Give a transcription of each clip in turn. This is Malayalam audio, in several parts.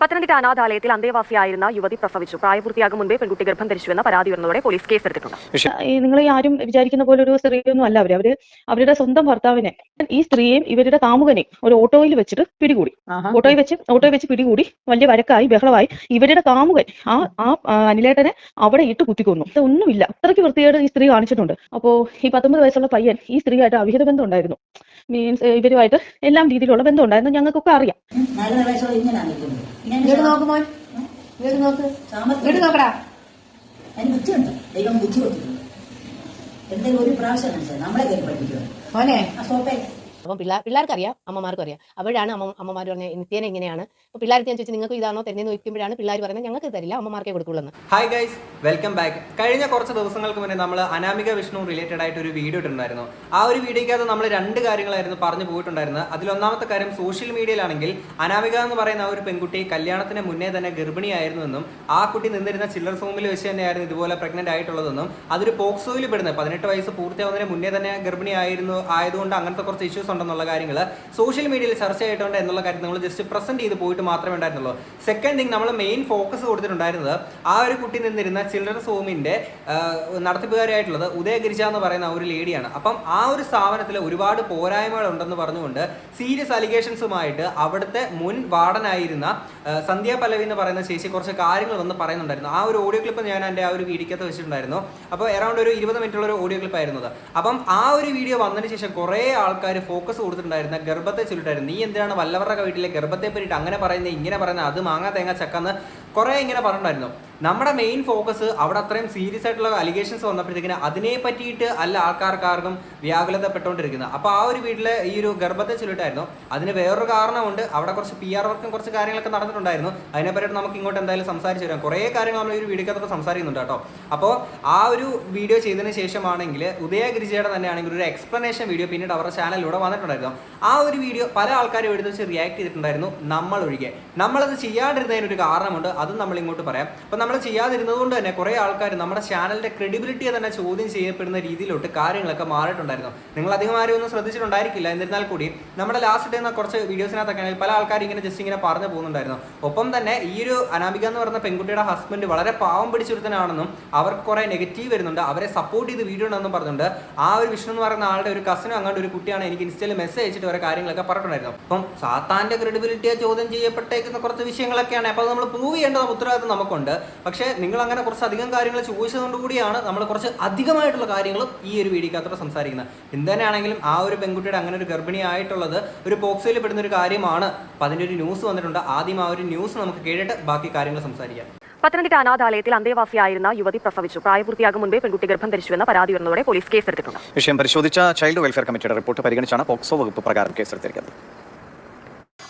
പത്തനംതിട്ട അനാഥാലയത്തിൽ അന്തേവാസിയായിരുന്ന യുവതി പ്രസവിച്ചു. പ്രായപൂർത്തിയാകും മുൻപേ പെൺകുട്ടി ഗർഭം ധരിച്ചുവെന്ന പരാതി ഉയർന്നതോടെ പോലീസ് കേസെടുത്തിട്ടുണ്ട്. നിങ്ങൾ ആരും വിചാരിക്കുന്ന പോലെ ഒരു സ്ത്രീയൊന്നും അല്ല അവർ. അവർ അവരുടെ സ്വന്തം ഭർത്താവിനെ ഈ സ്ത്രീയെയും ഇവരുടെ കാമുകനെയും ഒരു ഓട്ടോയിൽ വെച്ചിട്ട് പിടികൂടി. ഓട്ടോയിൽ വെച്ച് ഓട്ടോയിൽ വെച്ച് പിടികൂടി വലിയ വരക്കായി ബഹളമായി ഇവരുടെ കാമുകൻ ആ ആ അനിലേട്ടനെ അവിടെ ഇട്ട് കുത്തിക്കൊന്നു. ഒന്നുമില്ല. അത്രയ്ക്ക് വൃത്തികേട് ഈ സ്ത്രീ കാണിച്ചിട്ടുണ്ട്. അപ്പോ ഈ പത്തൊമ്പത് വയസ്സുള്ള പയ്യൻ ഈ സ്ത്രീയായിട്ട് അവിഹിത ബന്ധം ഉണ്ടായിരുന്നു. മീൻസ് ഇവരുമായിട്ട് എല്ലാം രീതിയിലുള്ള ബന്ധം ഉണ്ടായിരുന്നു ഞങ്ങൾക്കൊക്കെ അറിയാം. എന്തെങ്കിലും ഒരു പ്രാവശ്യം മനസ്സിലായി നമ്മളെ കയറി പഠിക്കുക അപ്പം പിള്ളേർ പിള്ളേർക്ക് അറിയാം അമ്മമാർക്കും അറിയാം അപ്പോഴാണ് അമ്മ അമ്മമാർ പറഞ്ഞത് നിത്യേന ഇങ്ങനെയാണ്. അപ്പോൾ പിള്ളേർ ഞാൻ ചോദിച്ചു നിങ്ങൾക്ക് ഇതാണോ തരുന്നതെന്ന് ചോദിക്കുമ്പോഴാണ് പിള്ളേർ പറയുന്നത് ഞങ്ങൾക്ക് തരില്ല അമ്മമാർക്കേ കൊടുക്കുള്ളൂ ഹായ് ഗൈസ് വെൽക്കം ബാക്ക് കഴിഞ്ഞ കുറച്ച് ദിവസങ്ങൾക്ക് മുന്നേ നമ്മൾ അനാമിക വിഷ്ണു റിലേറ്റഡ് ആയിട്ട് ഒരു വീഡിയോ ഇട്ടിട്ടുണ്ടായിരുന്നു. ആ ഒരു വീഡിയോയ്ക്കകത്ത് നമ്മൾ രണ്ട് കാര്യങ്ങളായിരുന്നു പറഞ്ഞു പോയിട്ടുണ്ടായിരുന്നത്. അതിലൊന്നാമത്തെ കാര്യം സോഷ്യൽ മീഡിയയിലാണെങ്കിൽ അനാമിക എന്ന് പറയുന്ന ആ ഒരു പെൺകുട്ടി കല്യാണത്തിന് മുന്നേ തന്നെ ഗർഭിണിയായിരുന്നുവെന്നും ആ കുട്ടി നിന്നിരുന്ന ചില്ലർ സോമിൽ വെച്ച് തന്നെയായിരുന്നു ഇതുപോലെ പ്രഗ്നന്റ് ആയിട്ടുള്ളതെന്നും അതൊരു പോക്സോയിൽ പെടുന്നത് പതിനെട്ട് വയസ്സ് പൂർത്തിയാവുന്നതിന് മുന്നേ തന്നെ ഗർഭിണി ആയിരുന്നു ആയതുകൊണ്ട് അങ്ങനത്തെ കുറച്ച് ഇഷ്യൂസ് ഉണ്ടെന്നുള്ള കാര്യങ്ങൾ സോഷ്യൽ മീഡിയയിൽ ചർച്ച ചെയ്തിട്ടുണ്ട് എന്നുള്ള കാര്യം നമ്മൾ ജസ്റ്റ് പ്രസന്റ് ചെയ്ത് പോയിട്ട് മാത്രമേ ഉണ്ടായിരുന്നുള്ളൂ. സെക്കൻഡ് തിങ് നമ്മൾ മെയിൻ ഫോക്കസ് കൊടുത്തിട്ടുണ്ടായിരുന്നത് ആ ഒരു കുട്ടി നിന്നിരുന്ന ചിൽഡ്രൻസ് ഹോമിന്റെ നടത്തിപ്പുകാരായിട്ടുള്ളത് ഉദയഗിരിജ എന്ന് പറയുന്ന ഒരു ലേഡിയാണ് അപ്പം ആ ഒരു സ്ഥാപനത്തിൽ ഒരുപാട് പോരായ്മകൾ ഉണ്ടെന്ന് പറഞ്ഞുകൊണ്ട് സീരിയസ് അലിഗേഷൻസുമായിട്ട് അവിടുത്തെ മുൻ വാർഡനായിരുന്ന സന്ധ്യ പല്ലവി എന്ന് പറയുന്ന ചേച്ചി കുറച്ച് കാര്യങ്ങൾ വന്ന് പറയുന്നുണ്ടായിരുന്നു. ആ ഒരു ഓഡിയോ ക്ലിപ്പ് ഞാൻ എന്റെ ആ ഒരു വീഡിയോക്കകത്ത് വെച്ചിട്ടുണ്ടായിരുന്നു. അപ്പോൾ എറൗണ്ട് ഒരു ഇരുപത് മിനിറ്റുള്ള ഒരു ഓഡിയോ ക്ലിപ്പ് ആയിരുന്നത് അപ്പം ആ ഒരു വീഡിയോ വന്നതിന് ശേഷം കുറേ ആൾക്കാർ കൊടുത്തിട്ടുണ്ടായിരുന്ന ഗർഭത്തെ ചൊല്ലിട്ടായിരുന്നു. നീ എന്തിനാണ് വല്ലവരുടെ വീട്ടിലെ ഗർഭത്തെ പറ്റിയിട്ട് അങ്ങനെ പറയുന്നത് ഇങ്ങനെ പറയുന്നത് അത് മാങ്ങാ തേങ്ങ ചക്കന്ന് കുറേ ഇങ്ങനെ പറഞ്ഞിട്ടുണ്ടായിരുന്നു. നമ്മുടെ മെയിൻ ഫോക്കസ് അവിടെ അത്രയും സീരിയസ് ആയിട്ടുള്ള അലിഗേഷൻസ് വന്നപ്പോഴത്തേക്കിന് അതിനെ പറ്റിയിട്ട് അല്ല ആൾക്കാർക്കാർക്കും വ്യാകുലതപ്പെട്ടുകൊണ്ടിരിക്കുന്നത്. അപ്പോൾ ആ ഒരു വീട്ടിലെ ഈ ഒരു ഗർഭത്തെ ചൊല്ലിട്ടായിരുന്നു. അതിന് വേറൊരു കാരണമുണ്ട്. അവിടെ കുറച്ച് പി ആർ വർക്കും കുറച്ച് കാര്യങ്ങളൊക്കെ നടന്നിട്ടുണ്ടായിരുന്നു. അതിനെ പറ്റിയിട്ട് നമുക്ക് ഇങ്ങോട്ട് എന്തായാലും സംസാരിച്ചു തരാം കുറേ കാര്യങ്ങൾ നമ്മൾ ഈ ഒരു വീഡിയോക്കകത്ത് സംസാരിക്കുന്നുണ്ട് കേട്ടോ. അപ്പോൾ ആ ഒരു വീഡിയോ ചെയ്തതിന് ശേഷമാണെങ്കിൽ ഉദയഗിരിജയുടെ തന്നെയാണെങ്കിൽ ഒരു എക്സ്പ്ലനേഷൻ വീഡിയോ പിന്നീട് അവരുടെ ചാനലിലൂടെ വന്നിട്ടുണ്ടായിരുന്നു. ആ ഒരു വീഡിയോ പല ആൾക്കാരും എടുത്ത് വെച്ച് റിയാക്ട് ചെയ്തിട്ടുണ്ടായിരുന്നു നമ്മൾ ഒഴികെ നമ്മളത് ചെയ്യാണ്ടിരുന്നതിന് ഒരു കാരണമുണ്ട്. അതും നമ്മൾ ഇങ്ങോട്ട് പറയാം. അപ്പം നമ്മൾ ചെയ്യാതിരുന്നത് കൊണ്ട് തന്നെ കുറേ ആൾക്കാർ നമ്മുടെ ചാനലിന്റെ ക്രെഡിബിലിറ്റിയെ തന്നെ ചോദ്യം ചെയ്യപ്പെടുന്ന രീതിയിലോട്ട് കാര്യങ്ങളൊക്കെ മാറിയിട്ടുണ്ടായിരുന്നു. നിങ്ങൾ അധികം ആരും ഒന്നും ശ്രദ്ധിച്ചിട്ടുണ്ടായിരിക്കില്ല. എന്നിരുന്നാൽ കൂടി നമ്മുടെ ലാസ്റ്റ് ഡേ കുറച്ച് വീഡിയോസിനകത്തൊക്കെ ആണെങ്കിൽ പല ആൾക്കാർ ഇങ്ങനെ ജസ്റ്റ് ഇങ്ങനെ പറഞ്ഞു പോകുന്നുണ്ടായിരുന്നു. ഒപ്പം തന്നെ ഈ ഒരു അനാമിക എന്ന് പറയുന്ന പെൺകുട്ടിയുടെ ഹസ്ബൻഡ് വളരെ പാവം പിടിച്ചൊരുത്തനാണെന്നും അവർക്ക് കുറേ നെഗറ്റീവ് വരുന്നുണ്ട്. അവരെ സപ്പോർട്ട് ചെയ്ത് വീഡിയോ ഉണ്ടെന്നും പറഞ്ഞിട്ടുണ്ട് ആ ഒരു വിഷ്ണു എന്ന് പറയുന്ന ആളുടെ ഒരു കസിനും അങ്ങോട്ട് ഒരു കുട്ടിയാണ് എനിക്ക് ഇൻസ്റ്റയിൽ മെസ്സേജ് അയച്ചിട്ട് ഓരോ കാര്യങ്ങളൊക്കെ പറഞ്ഞിട്ടുണ്ടായിരുന്നു അപ്പം സാത്താന്റെ ക്രെഡിബിലിറ്റിയെ ചോദ്യം ചെയ്യപ്പെട്ടേക്കുന്ന കുറച്ച് വിഷയങ്ങളൊക്കെയാണ്. അപ്പോൾ നമ്മൾ പ്രൂവ് ചെയ്യേണ്ട ഉത്തരവാദിത്വം നമുക്കുണ്ട്. പക്ഷേ നിങ്ങൾ അങ്ങനെ കുറച്ച് അധികം കാര്യങ്ങൾ ചോദിച്ചതുകൊണ്ട് കൂടിയാണ് നമ്മൾ കുറച്ച് അധികമായിട്ടുള്ള കാര്യങ്ങൾ ഈ ഒരു വീഡിയോക്കകത്തോടെ സംസാരിക്കുന്നത്. എന്തുതന്നെയാണെങ്കിലും ആ ഒരു പെൺകുട്ടിയുടെ അങ്ങനെ ഒരു ഗർഭിണി ആയിട്ടുള്ളത് ഒരു പോക്സോയിൽ പെടുന്ന ഒരു കാര്യമാണ്. അപ്പം അതിന്റെ ഒരു ന്യൂസ് വന്നിട്ടുണ്ട്. ആദ്യം ആ ഒരു ന്യൂസ് നമുക്ക് കേട്ടിട്ട് ബാക്കി കാര്യങ്ങൾ സംസാരിക്കാം. പത്തനംതിട്ട അനാഥാലയത്തിൽ അന്തേവാസിയായിരുന്ന യുവതി പ്രസവിച്ചു. പ്രായപൂർത്തിയാകും മുൻപേ പെൺകുട്ടി ഗർഭം ധരിച്ചുവെന്ന പരാതി ഉയർന്നതോടെ പോലീസ് കേസെടുത്തിട്ടുണ്ട്. വിഷയം പരിശോധിച്ച ചൈൽഡ് വെൽഫെയർ കമ്മിറ്റിയുടെ റിപ്പോർട്ട് പരിഗണിച്ചാണ് പോക്സോ വകുപ്പ് പ്രകാരം കേസെടുത്തിരിക്കുന്നത്.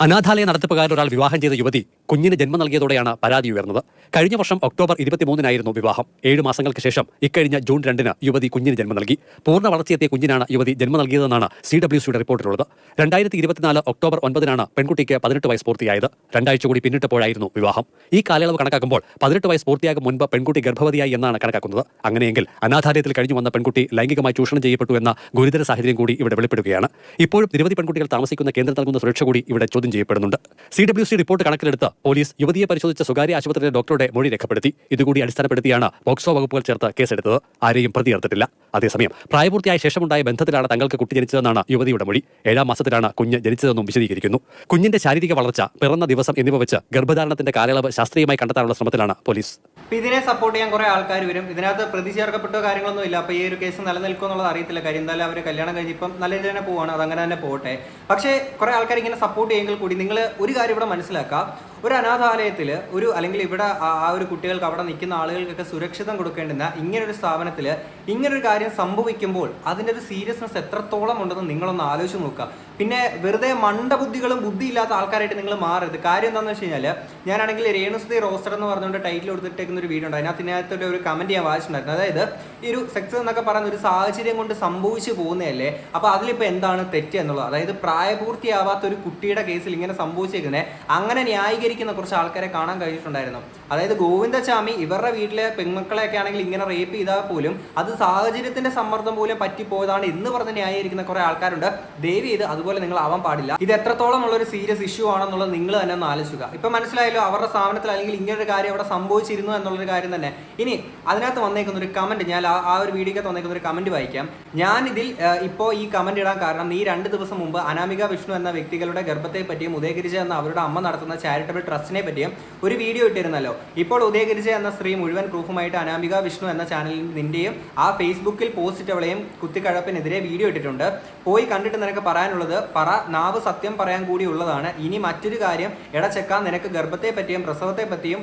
അനാഥാലയ നടത്തിപ്പുകാരൻ ഒരാൾ വിവാഹം ചെയ്ത യുവതി കുഞ്ഞിന് ജന്മം നൽകിയതോടെയാണ് പരാതി ഉയർന്നത്. കഴിഞ്ഞ വർഷം ഒക്ടോബർ ഇരുപത്തിമൂന്നിനായിരുന്നു വിവാഹം. ഏഴ് മാസങ്ങൾക്ക് ശേഷം ഇക്കഴിഞ്ഞ ജൂൺ രണ്ടിന് യുവതി കുഞ്ഞിന് ജന്മം നൽകി. പൂർണ വളർച്ചയെത്തിയ കുഞ്ഞിനാണ് യുവതി ജന്മം നൽകിയതെന്നാണ് സി ഡബ്ല്യു സിയുടെ റിപ്പോർട്ടിലുള്ളത് രണ്ടായിരത്തി ഇരുപത്തിനാല് ഒക്ടോബർ ഒൻപതിനാണ് പെൺകുട്ടിക്ക് പതിനെട്ട് വയസ്സ് പൂർത്തിയായത്. രണ്ടാഴ്ച കൂടി പിന്നിട്ടപ്പോഴായിരുന്നു വിവാഹം. ഈ കാലയളവ് കണക്കാക്കുമ്പോൾ പതിനെട്ട് വയസ്സ് പൂർത്തിയാകും മുൻപ് പെൺകുട്ടി ഗർഭവതിയായി എന്നാണ് കണക്കാക്കുന്നത്. അങ്ങനെയെങ്കിൽ അനാഥാലയത്തിൽ കഴിഞ്ഞു വന്ന പെൺകുട്ടി ലൈംഗികമായി ചൂഷണം ചെയ്യപ്പെട്ടു എന്ന ഗുരുതര സാഹചര്യം കൂടി ഇവിടെ വെളിപ്പെടുകയാണ്. ഇപ്പോഴും നിരവധി പെൺകുട്ടികൾ താമസിക്കുന്ന കേന്ദ്രം നൽകുന്ന സുരക്ഷ കൂടി ഇവിടെ ചോദ്യം ചെയ്യപ്പെടുന്നുണ്ട്. സി ഡബ്ല്യു സി റിപ്പോർട്ട് കണക്കിലെടുത്ത് പോലീസ് യുവതിയെ പരിശോധിച്ച സ്വകാര്യ ആശുപത്രിയിലെ ഡോക്ടറുടെ മൊഴി രേഖപ്പെടുത്തി. ഇതുകൂടി അടിസ്ഥാനപ്പെടുത്തിയാണ് പോക്സോ വകുപ്പുകൾ ചേർത്ത് കേസെടുത്തത്. ആരെയും പ്രതി ചേർത്തിട്ടില്ല അതേസമയം പ്രായപൂർത്തിയായ ശേഷമുണ്ടായ ബന്ധത്തിലാണ് തങ്ങൾക്ക് കുട്ടി ജനിച്ചതെന്നാണ് യുവതിയുടെ മൊഴി. ഏഴാം മാസത്തിലാണ് കുഞ്ഞ് ജനിച്ചതെന്നും വിശദീകരിക്കുന്നു. കുഞ്ഞിന്റെ ശാരീരിക വളർച്ച പിറന്ന ദിവസം എന്നിവ വെച്ച് ഗർഭധാരണത്തിന്റെ കാലയളവ് ശാസ്ത്രീയമായി കണ്ടെത്താനുള്ള ശ്രമത്തിലാണ് പോലീസ്. ഇതിനെ സപ്പോർട്ട് ചെയ്യാൻ കുറെ ആൾക്കാർ വരും. ഇതിനകത്ത് പ്രതി ചേർക്കപ്പെട്ടോ കാര്യങ്ങളൊന്നും ഇല്ല. അപ്പൊ ഈ ഒരു കേസ് നിലനിൽക്കും എന്നുള്ളത് അറിയത്തില്ല. കാര്യം എന്തായാലും അവർ കല്യാണം കഴിഞ്ഞ് ഇപ്പം നല്ല രീതിയിൽ തന്നെ പോവാണ്. അത് അങ്ങനെ തന്നെ പോകട്ടെ പക്ഷേ കുറെ ആൾക്കാർ ഇങ്ങനെ സപ്പോർട്ട് ചെയ്യുമെങ്കിൽ കൂടി നിങ്ങൾ ഒരു കാര്യം ഇവിടെ മനസ്സിലാക്കുക ഒരു അനാഥാലയത്തിൽ ഒരു അല്ലെങ്കിൽ ഇവിടെ ആ ഒരു കുട്ടികൾക്ക് അവിടെ നിൽക്കുന്ന ആളുകൾക്കൊക്കെ സുരക്ഷിതം കൊടുക്കേണ്ടുന്ന ഇങ്ങനൊരു സ്ഥാപനത്തിൽ ഇങ്ങനൊരു കാര്യം സംഭവിക്കുമ്പോൾ അതിന്റെ ഒരു സീരിയസ്നെസ് എത്രത്തോളം ഉണ്ടെന്ന് നിങ്ങളൊന്ന് ആലോചിച്ച് നോക്കുക. പിന്നെ വെറുതെ മണ്ടബുദ്ധികളും ബുദ്ധിയില്ലാത്ത ആൾക്കാരായിട്ട് നിങ്ങൾ മാറരുത്. കാര്യം എന്താണെന്ന് വെച്ച് കഴിഞ്ഞാൽ ഞാനാണെങ്കിൽ രേണുസുതി റോസ്റ്റർ എന്ന് പറഞ്ഞുകൊണ്ട് ടൈറ്റിൽ കൊടുത്തിട്ടേക്കുന്ന ഒരു വീഡിയോ ഉണ്ട്. അതിനകത്ത് ഇതിനകത്തൊരു ഒരു കമന്റ് ഞാൻ വായിച്ചിട്ടുണ്ടായിരുന്നു. അതായത് ഈ ഒരു സെക്സ് എന്നൊക്കെ പറയുന്ന ഒരു സാഹചര്യം കൊണ്ട് സംഭവിച്ചു പോകുന്നതല്ലേ? അപ്പോൾ അതിലിപ്പോൾ എന്താണ് തെറ്റ് എന്നുള്ളത്? അതായത് പ്രായപൂർത്തിയാവാത്ത ഒരു കുട്ടിയുടെ കേസിൽ ഇങ്ങനെ സംഭവിച്ചേക്കുന്നത് അങ്ങനെ ന്യായീകരിക്കുന്ന കുറച്ച് ആൾക്കാരെ കാണാൻ കഴിഞ്ഞിട്ടുണ്ടായിരുന്നു. അതായത് ഗോവിന്ദസ്വാമി ഇവരുടെ വീട്ടിലെ പെൺമക്കളെയൊക്കെ ആണെങ്കിൽ ഇങ്ങനെ റേപ്പ് ചെയ്താൽ പോലും അത് സാഹചര്യത്തിന്റെ സമ്മർദ്ദം പോലും പറ്റിപ്പോയതാണ് എന്ന് പറഞ്ഞ് ന്യായീകരിക്കുന്ന കുറെ ആൾക്കാരുണ്ട്. ദേവി ഇത് അതുപോലെ നിങ്ങൾ ആവാൻ പാടില്ല. ഇത് എത്രത്തോളം ഉള്ള ഒരു സീരിയസ് ഇഷ്യൂ ആണെന്നുള്ളത് നിങ്ങൾ തന്നെ ഒന്ന് ആലോചിക്കുക. ഇപ്പൊ മനസ്സിലായല്ലോ അവരുടെ സ്ഥാപനത്തിൽ അല്ലെങ്കിൽ ഇങ്ങനൊരു കാര്യം അവിടെ സംഭവിച്ചിരുന്നു എന്നുള്ളൊരു കാര്യം തന്നെ. ഇനി അതിനകത്ത് വന്നേക്കുന്ന ഒരു കമന്റ് ഞാൻ ആ- ആ ഒരു വീഡിയോക്ക് വന്നേക്കുന്ന ഒരു കമന്റ് വായിക്കാം. ഞാൻ ഇതിൽ ഇപ്പോൾ ഈ കമന്റ് ഇടാൻ കാരണം ഈ രണ്ട് ദിവസം മുമ്പ് അനാമിക വിഷ്ണു എന്ന വ്യക്തികളുടെ ഗർഭത്തെ പറ്റിയും ഉദയഗിരിജ എന്ന അവരുടെ അമ്മ നടത്തുന്ന ചാരിറ്റബിൾ ട്രസ്റ്റിനെ പറ്റിയും ഒരു വീഡിയോ ഇട്ടിരുന്നല്ലോ. ഇപ്പോൾ ഉദയഗിരിജ എന്ന സ്ത്രീ മുഴുവൻ പ്രൂഫുമായിട്ട് അനാമിക വിഷ്ണു എന്ന ചാനലിൽ നിന്റെയും ആ ഫേസ്ബുക്കിൽ പോസ്റ്റ് ഇട്ടവളെയും കുത്തിക്കഴപ്പിനെതിരെ വീഡിയോ ഇട്ടിട്ടുണ്ട്. പോയി കണ്ടിട്ട് നിനക്ക് പറയാനുള്ളത് പറ നാവ് സത്യം പറയാൻ കൂടി ഉള്ളതാണ്. ഇനി മറ്റൊരു കാര്യം എടച്ചെക്കാൻ നിനക്ക് ഗർഭത്തെ പറ്റിയും പ്രസവത്തെ പറ്റിയും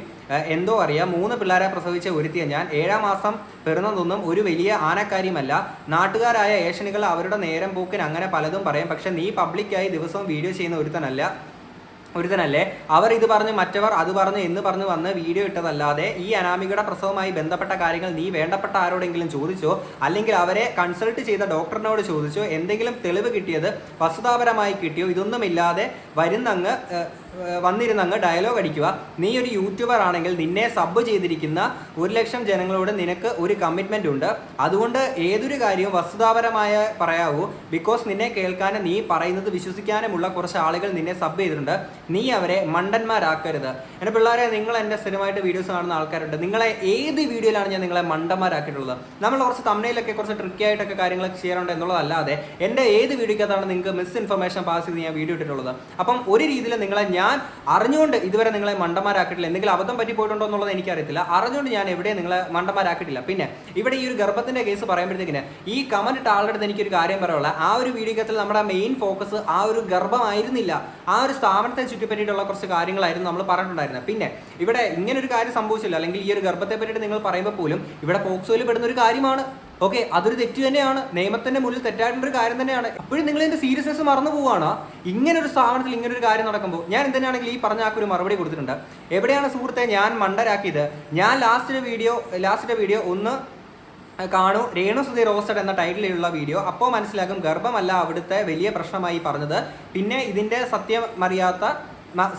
എന്തോ അറിയാം. മൂന്ന് പിള്ളേരെ പ്രസവിച്ച ഒരുത്തിയ ഞാൻ ഏഴാം മാസം പിറന്നതൊന്നും ഒരു വലിയ ആനക്കാര്യമല്ല. നാട്ടുകാരായ ഏഷണികൾ അവരുടെ നേരം പോക്കിന് അങ്ങനെ പലതും പറയും. പക്ഷെ നീ പബ്ലിക്കായി ദിവസവും വീഡിയോ ചെയ്യുന്ന ഒരുത്തനല്ല. ഒരുത്തനല്ലേ? അവർ ഇത് പറഞ്ഞ് മറ്റവർ അത് പറഞ്ഞ് എന്ന് പറഞ്ഞ് വന്ന് വീഡിയോ ഇട്ടതല്ലാതെ ഈ അനാമികയുടെ പ്രസവമായി ബന്ധപ്പെട്ട കാര്യങ്ങൾ നീ വേണ്ടപ്പെട്ട ആരോടെങ്കിലും ചോദിച്ചോ? അല്ലെങ്കിൽ അവരെ കൺസൾട്ട് ചെയ്ത ഡോക്ടറിനോട് ചോദിച്ചോ? എന്തെങ്കിലും തെളിവ് കിട്ടിയത് വസ്തുതാപരമായി കിട്ടിയോ? ഇതൊന്നുമില്ലാതെ വരുന്നങ്ങ് ഏഹ്, അങ്ങ് ഡയലോഗ് അടിക്കുക. നീ ഒരു യൂട്യൂബർ ആണെങ്കിൽ നിന്നെ സബ് ചെയ്തിരിക്കുന്ന ഒരു ലക്ഷം ജനങ്ങളോട് നിനക്ക് ഒരു കമ്മിറ്റ്മെന്റ് ഉണ്ട്. അതുകൊണ്ട് ഏതൊരു കാര്യവും വസ്തുതാപരമായ പറയാവൂ. ബിക്കോസ് നിന്നെ കേൾക്കാനും നീ പറയുന്നത് വിശ്വസിക്കാനുമുള്ള കുറച്ച് ആളുകൾ നിന്നെ സബ് ചെയ്തിട്ടുണ്ട്. നീ അവരെ മണ്ടന്മാരാക്കരുത്. എന്റെ പിള്ളേരെ നിങ്ങൾ എന്റെ സ്ഥിരമായിട്ട് വീഡിയോസ് കാണുന്ന ആൾക്കാരുണ്ട്. നിങ്ങളെ ഏത് വീഡിയോയിലാണ് ഞാൻ നിങ്ങളെ മണ്ടന്മാരാക്കിയിട്ടുള്ളത്? നമ്മൾ കുറച്ച് തമ്മിലൊക്കെ കുറച്ച് ട്രിക്കി ആയിട്ടൊക്കെ കാര്യങ്ങളൊക്കെ ചെയ്യാറുണ്ട് എന്നുള്ളതല്ലാതെ എന്റെ ഏത് വീഡിയോക്കകത്താണ് നിങ്ങൾക്ക് മിസ് ഇൻഫർമേഷൻ പാസ് ചെയ്ത് ഞാൻ വീഡിയോ ഇട്ടിട്ടുള്ളത്? അപ്പം ഒരു രീതിയിൽ നിങ്ങളെ ഞാൻ അറിഞ്ഞുകൊണ്ട് ഇതുവരെ നിങ്ങളെ മണ്ടന്മാരാക്കിയിട്ടില്ല. എന്തെങ്കിലും അബദ്ധം പറ്റി പോയിട്ടുണ്ടോ എന്നുള്ളത് എനിക്കറിയത്തില്ല. അറിഞ്ഞുകൊണ്ട് ഞാൻ എവിടെ നിങ്ങളെ മണ്ടന്മാരാക്കിയിട്ടില്ല. പിന്നെ ഇവിടെ ഈ ഒരു ഗർഭത്തിന്റെ കേസ് പറയുമ്പോഴത്തേക്കിന് ഈ കമന്റ് ഇട്ട ആളുടെ അടുത്ത് എനിക്കൊരു കാര്യം പറയാനുള്ള ആ ഒരു വീഡിയോത്തിൽ നമ്മുടെ മെയിൻ ഫോക്കസ് ആ ഒരു ഗർഭമായിരുന്നില്ല. ആ ഒരു സ്ഥാപനത്തെ ചുറ്റിപ്പറ്റിയിട്ടുള്ള കുറച്ച് കാര്യങ്ങളായിരുന്നു നമ്മൾ പറഞ്ഞിട്ടുണ്ടായിരുന്നത്. പിന്നെ ഇവിടെ ഇങ്ങനെ ഒരു കാര്യം സംഭവിച്ചില്ല. അല്ലെങ്കിൽ ഈ ഒരു ഗർഭത്തെ പറ്റിയിട്ട് നിങ്ങൾ പറയുമ്പോൾ പോലും ഇവിടെ പോക്സോയിൽ പെടുന്ന ഒരു കാര്യമാണ്. ഓക്കെ അതൊരു തെറ്റ് തന്നെയാണ്. നിയമത്തിന്റെ മുന്നിൽ തെറ്റായിട്ടുള്ള ഒരു കാര്യം തന്നെയാണ്. അപ്പോഴും നിങ്ങൾ ഇതിന്റെ സീരിയസ്നെസ് മറന്നു പോവാണ് ഇങ്ങനെ ഒരു സ്ഥാപനത്തിൽ ഇങ്ങനെ ഒരു കാര്യം നടക്കുമ്പോൾ ഞാൻ എന്തിനാണെങ്കിൽ ഈ പറഞ്ഞ ആൾക്ക് ഒരു മറുപടി കൊടുത്തിട്ടുണ്ട്. എവിടെയാണ് സുഹൃത്തെ ഞാൻ മണ്ടരാക്കിയത്? ഞാൻ ലാസ്റ്റ് വീഡിയോ ലാസ്റ്റ് വീഡിയോ ഒന്ന് കാണൂ. രേണു സുധി റോസ്റ്റഡ് എന്ന ടൈറ്റിലുള്ള വീഡിയോ അപ്പോൾ മനസ്സിലാകും ഗർഭമല്ല അവിടുത്തെ വലിയ പ്രശ്നമായി പറഞ്ഞത്. പിന്നെ ഇതിന്റെ സത്യം അറിയാത്ത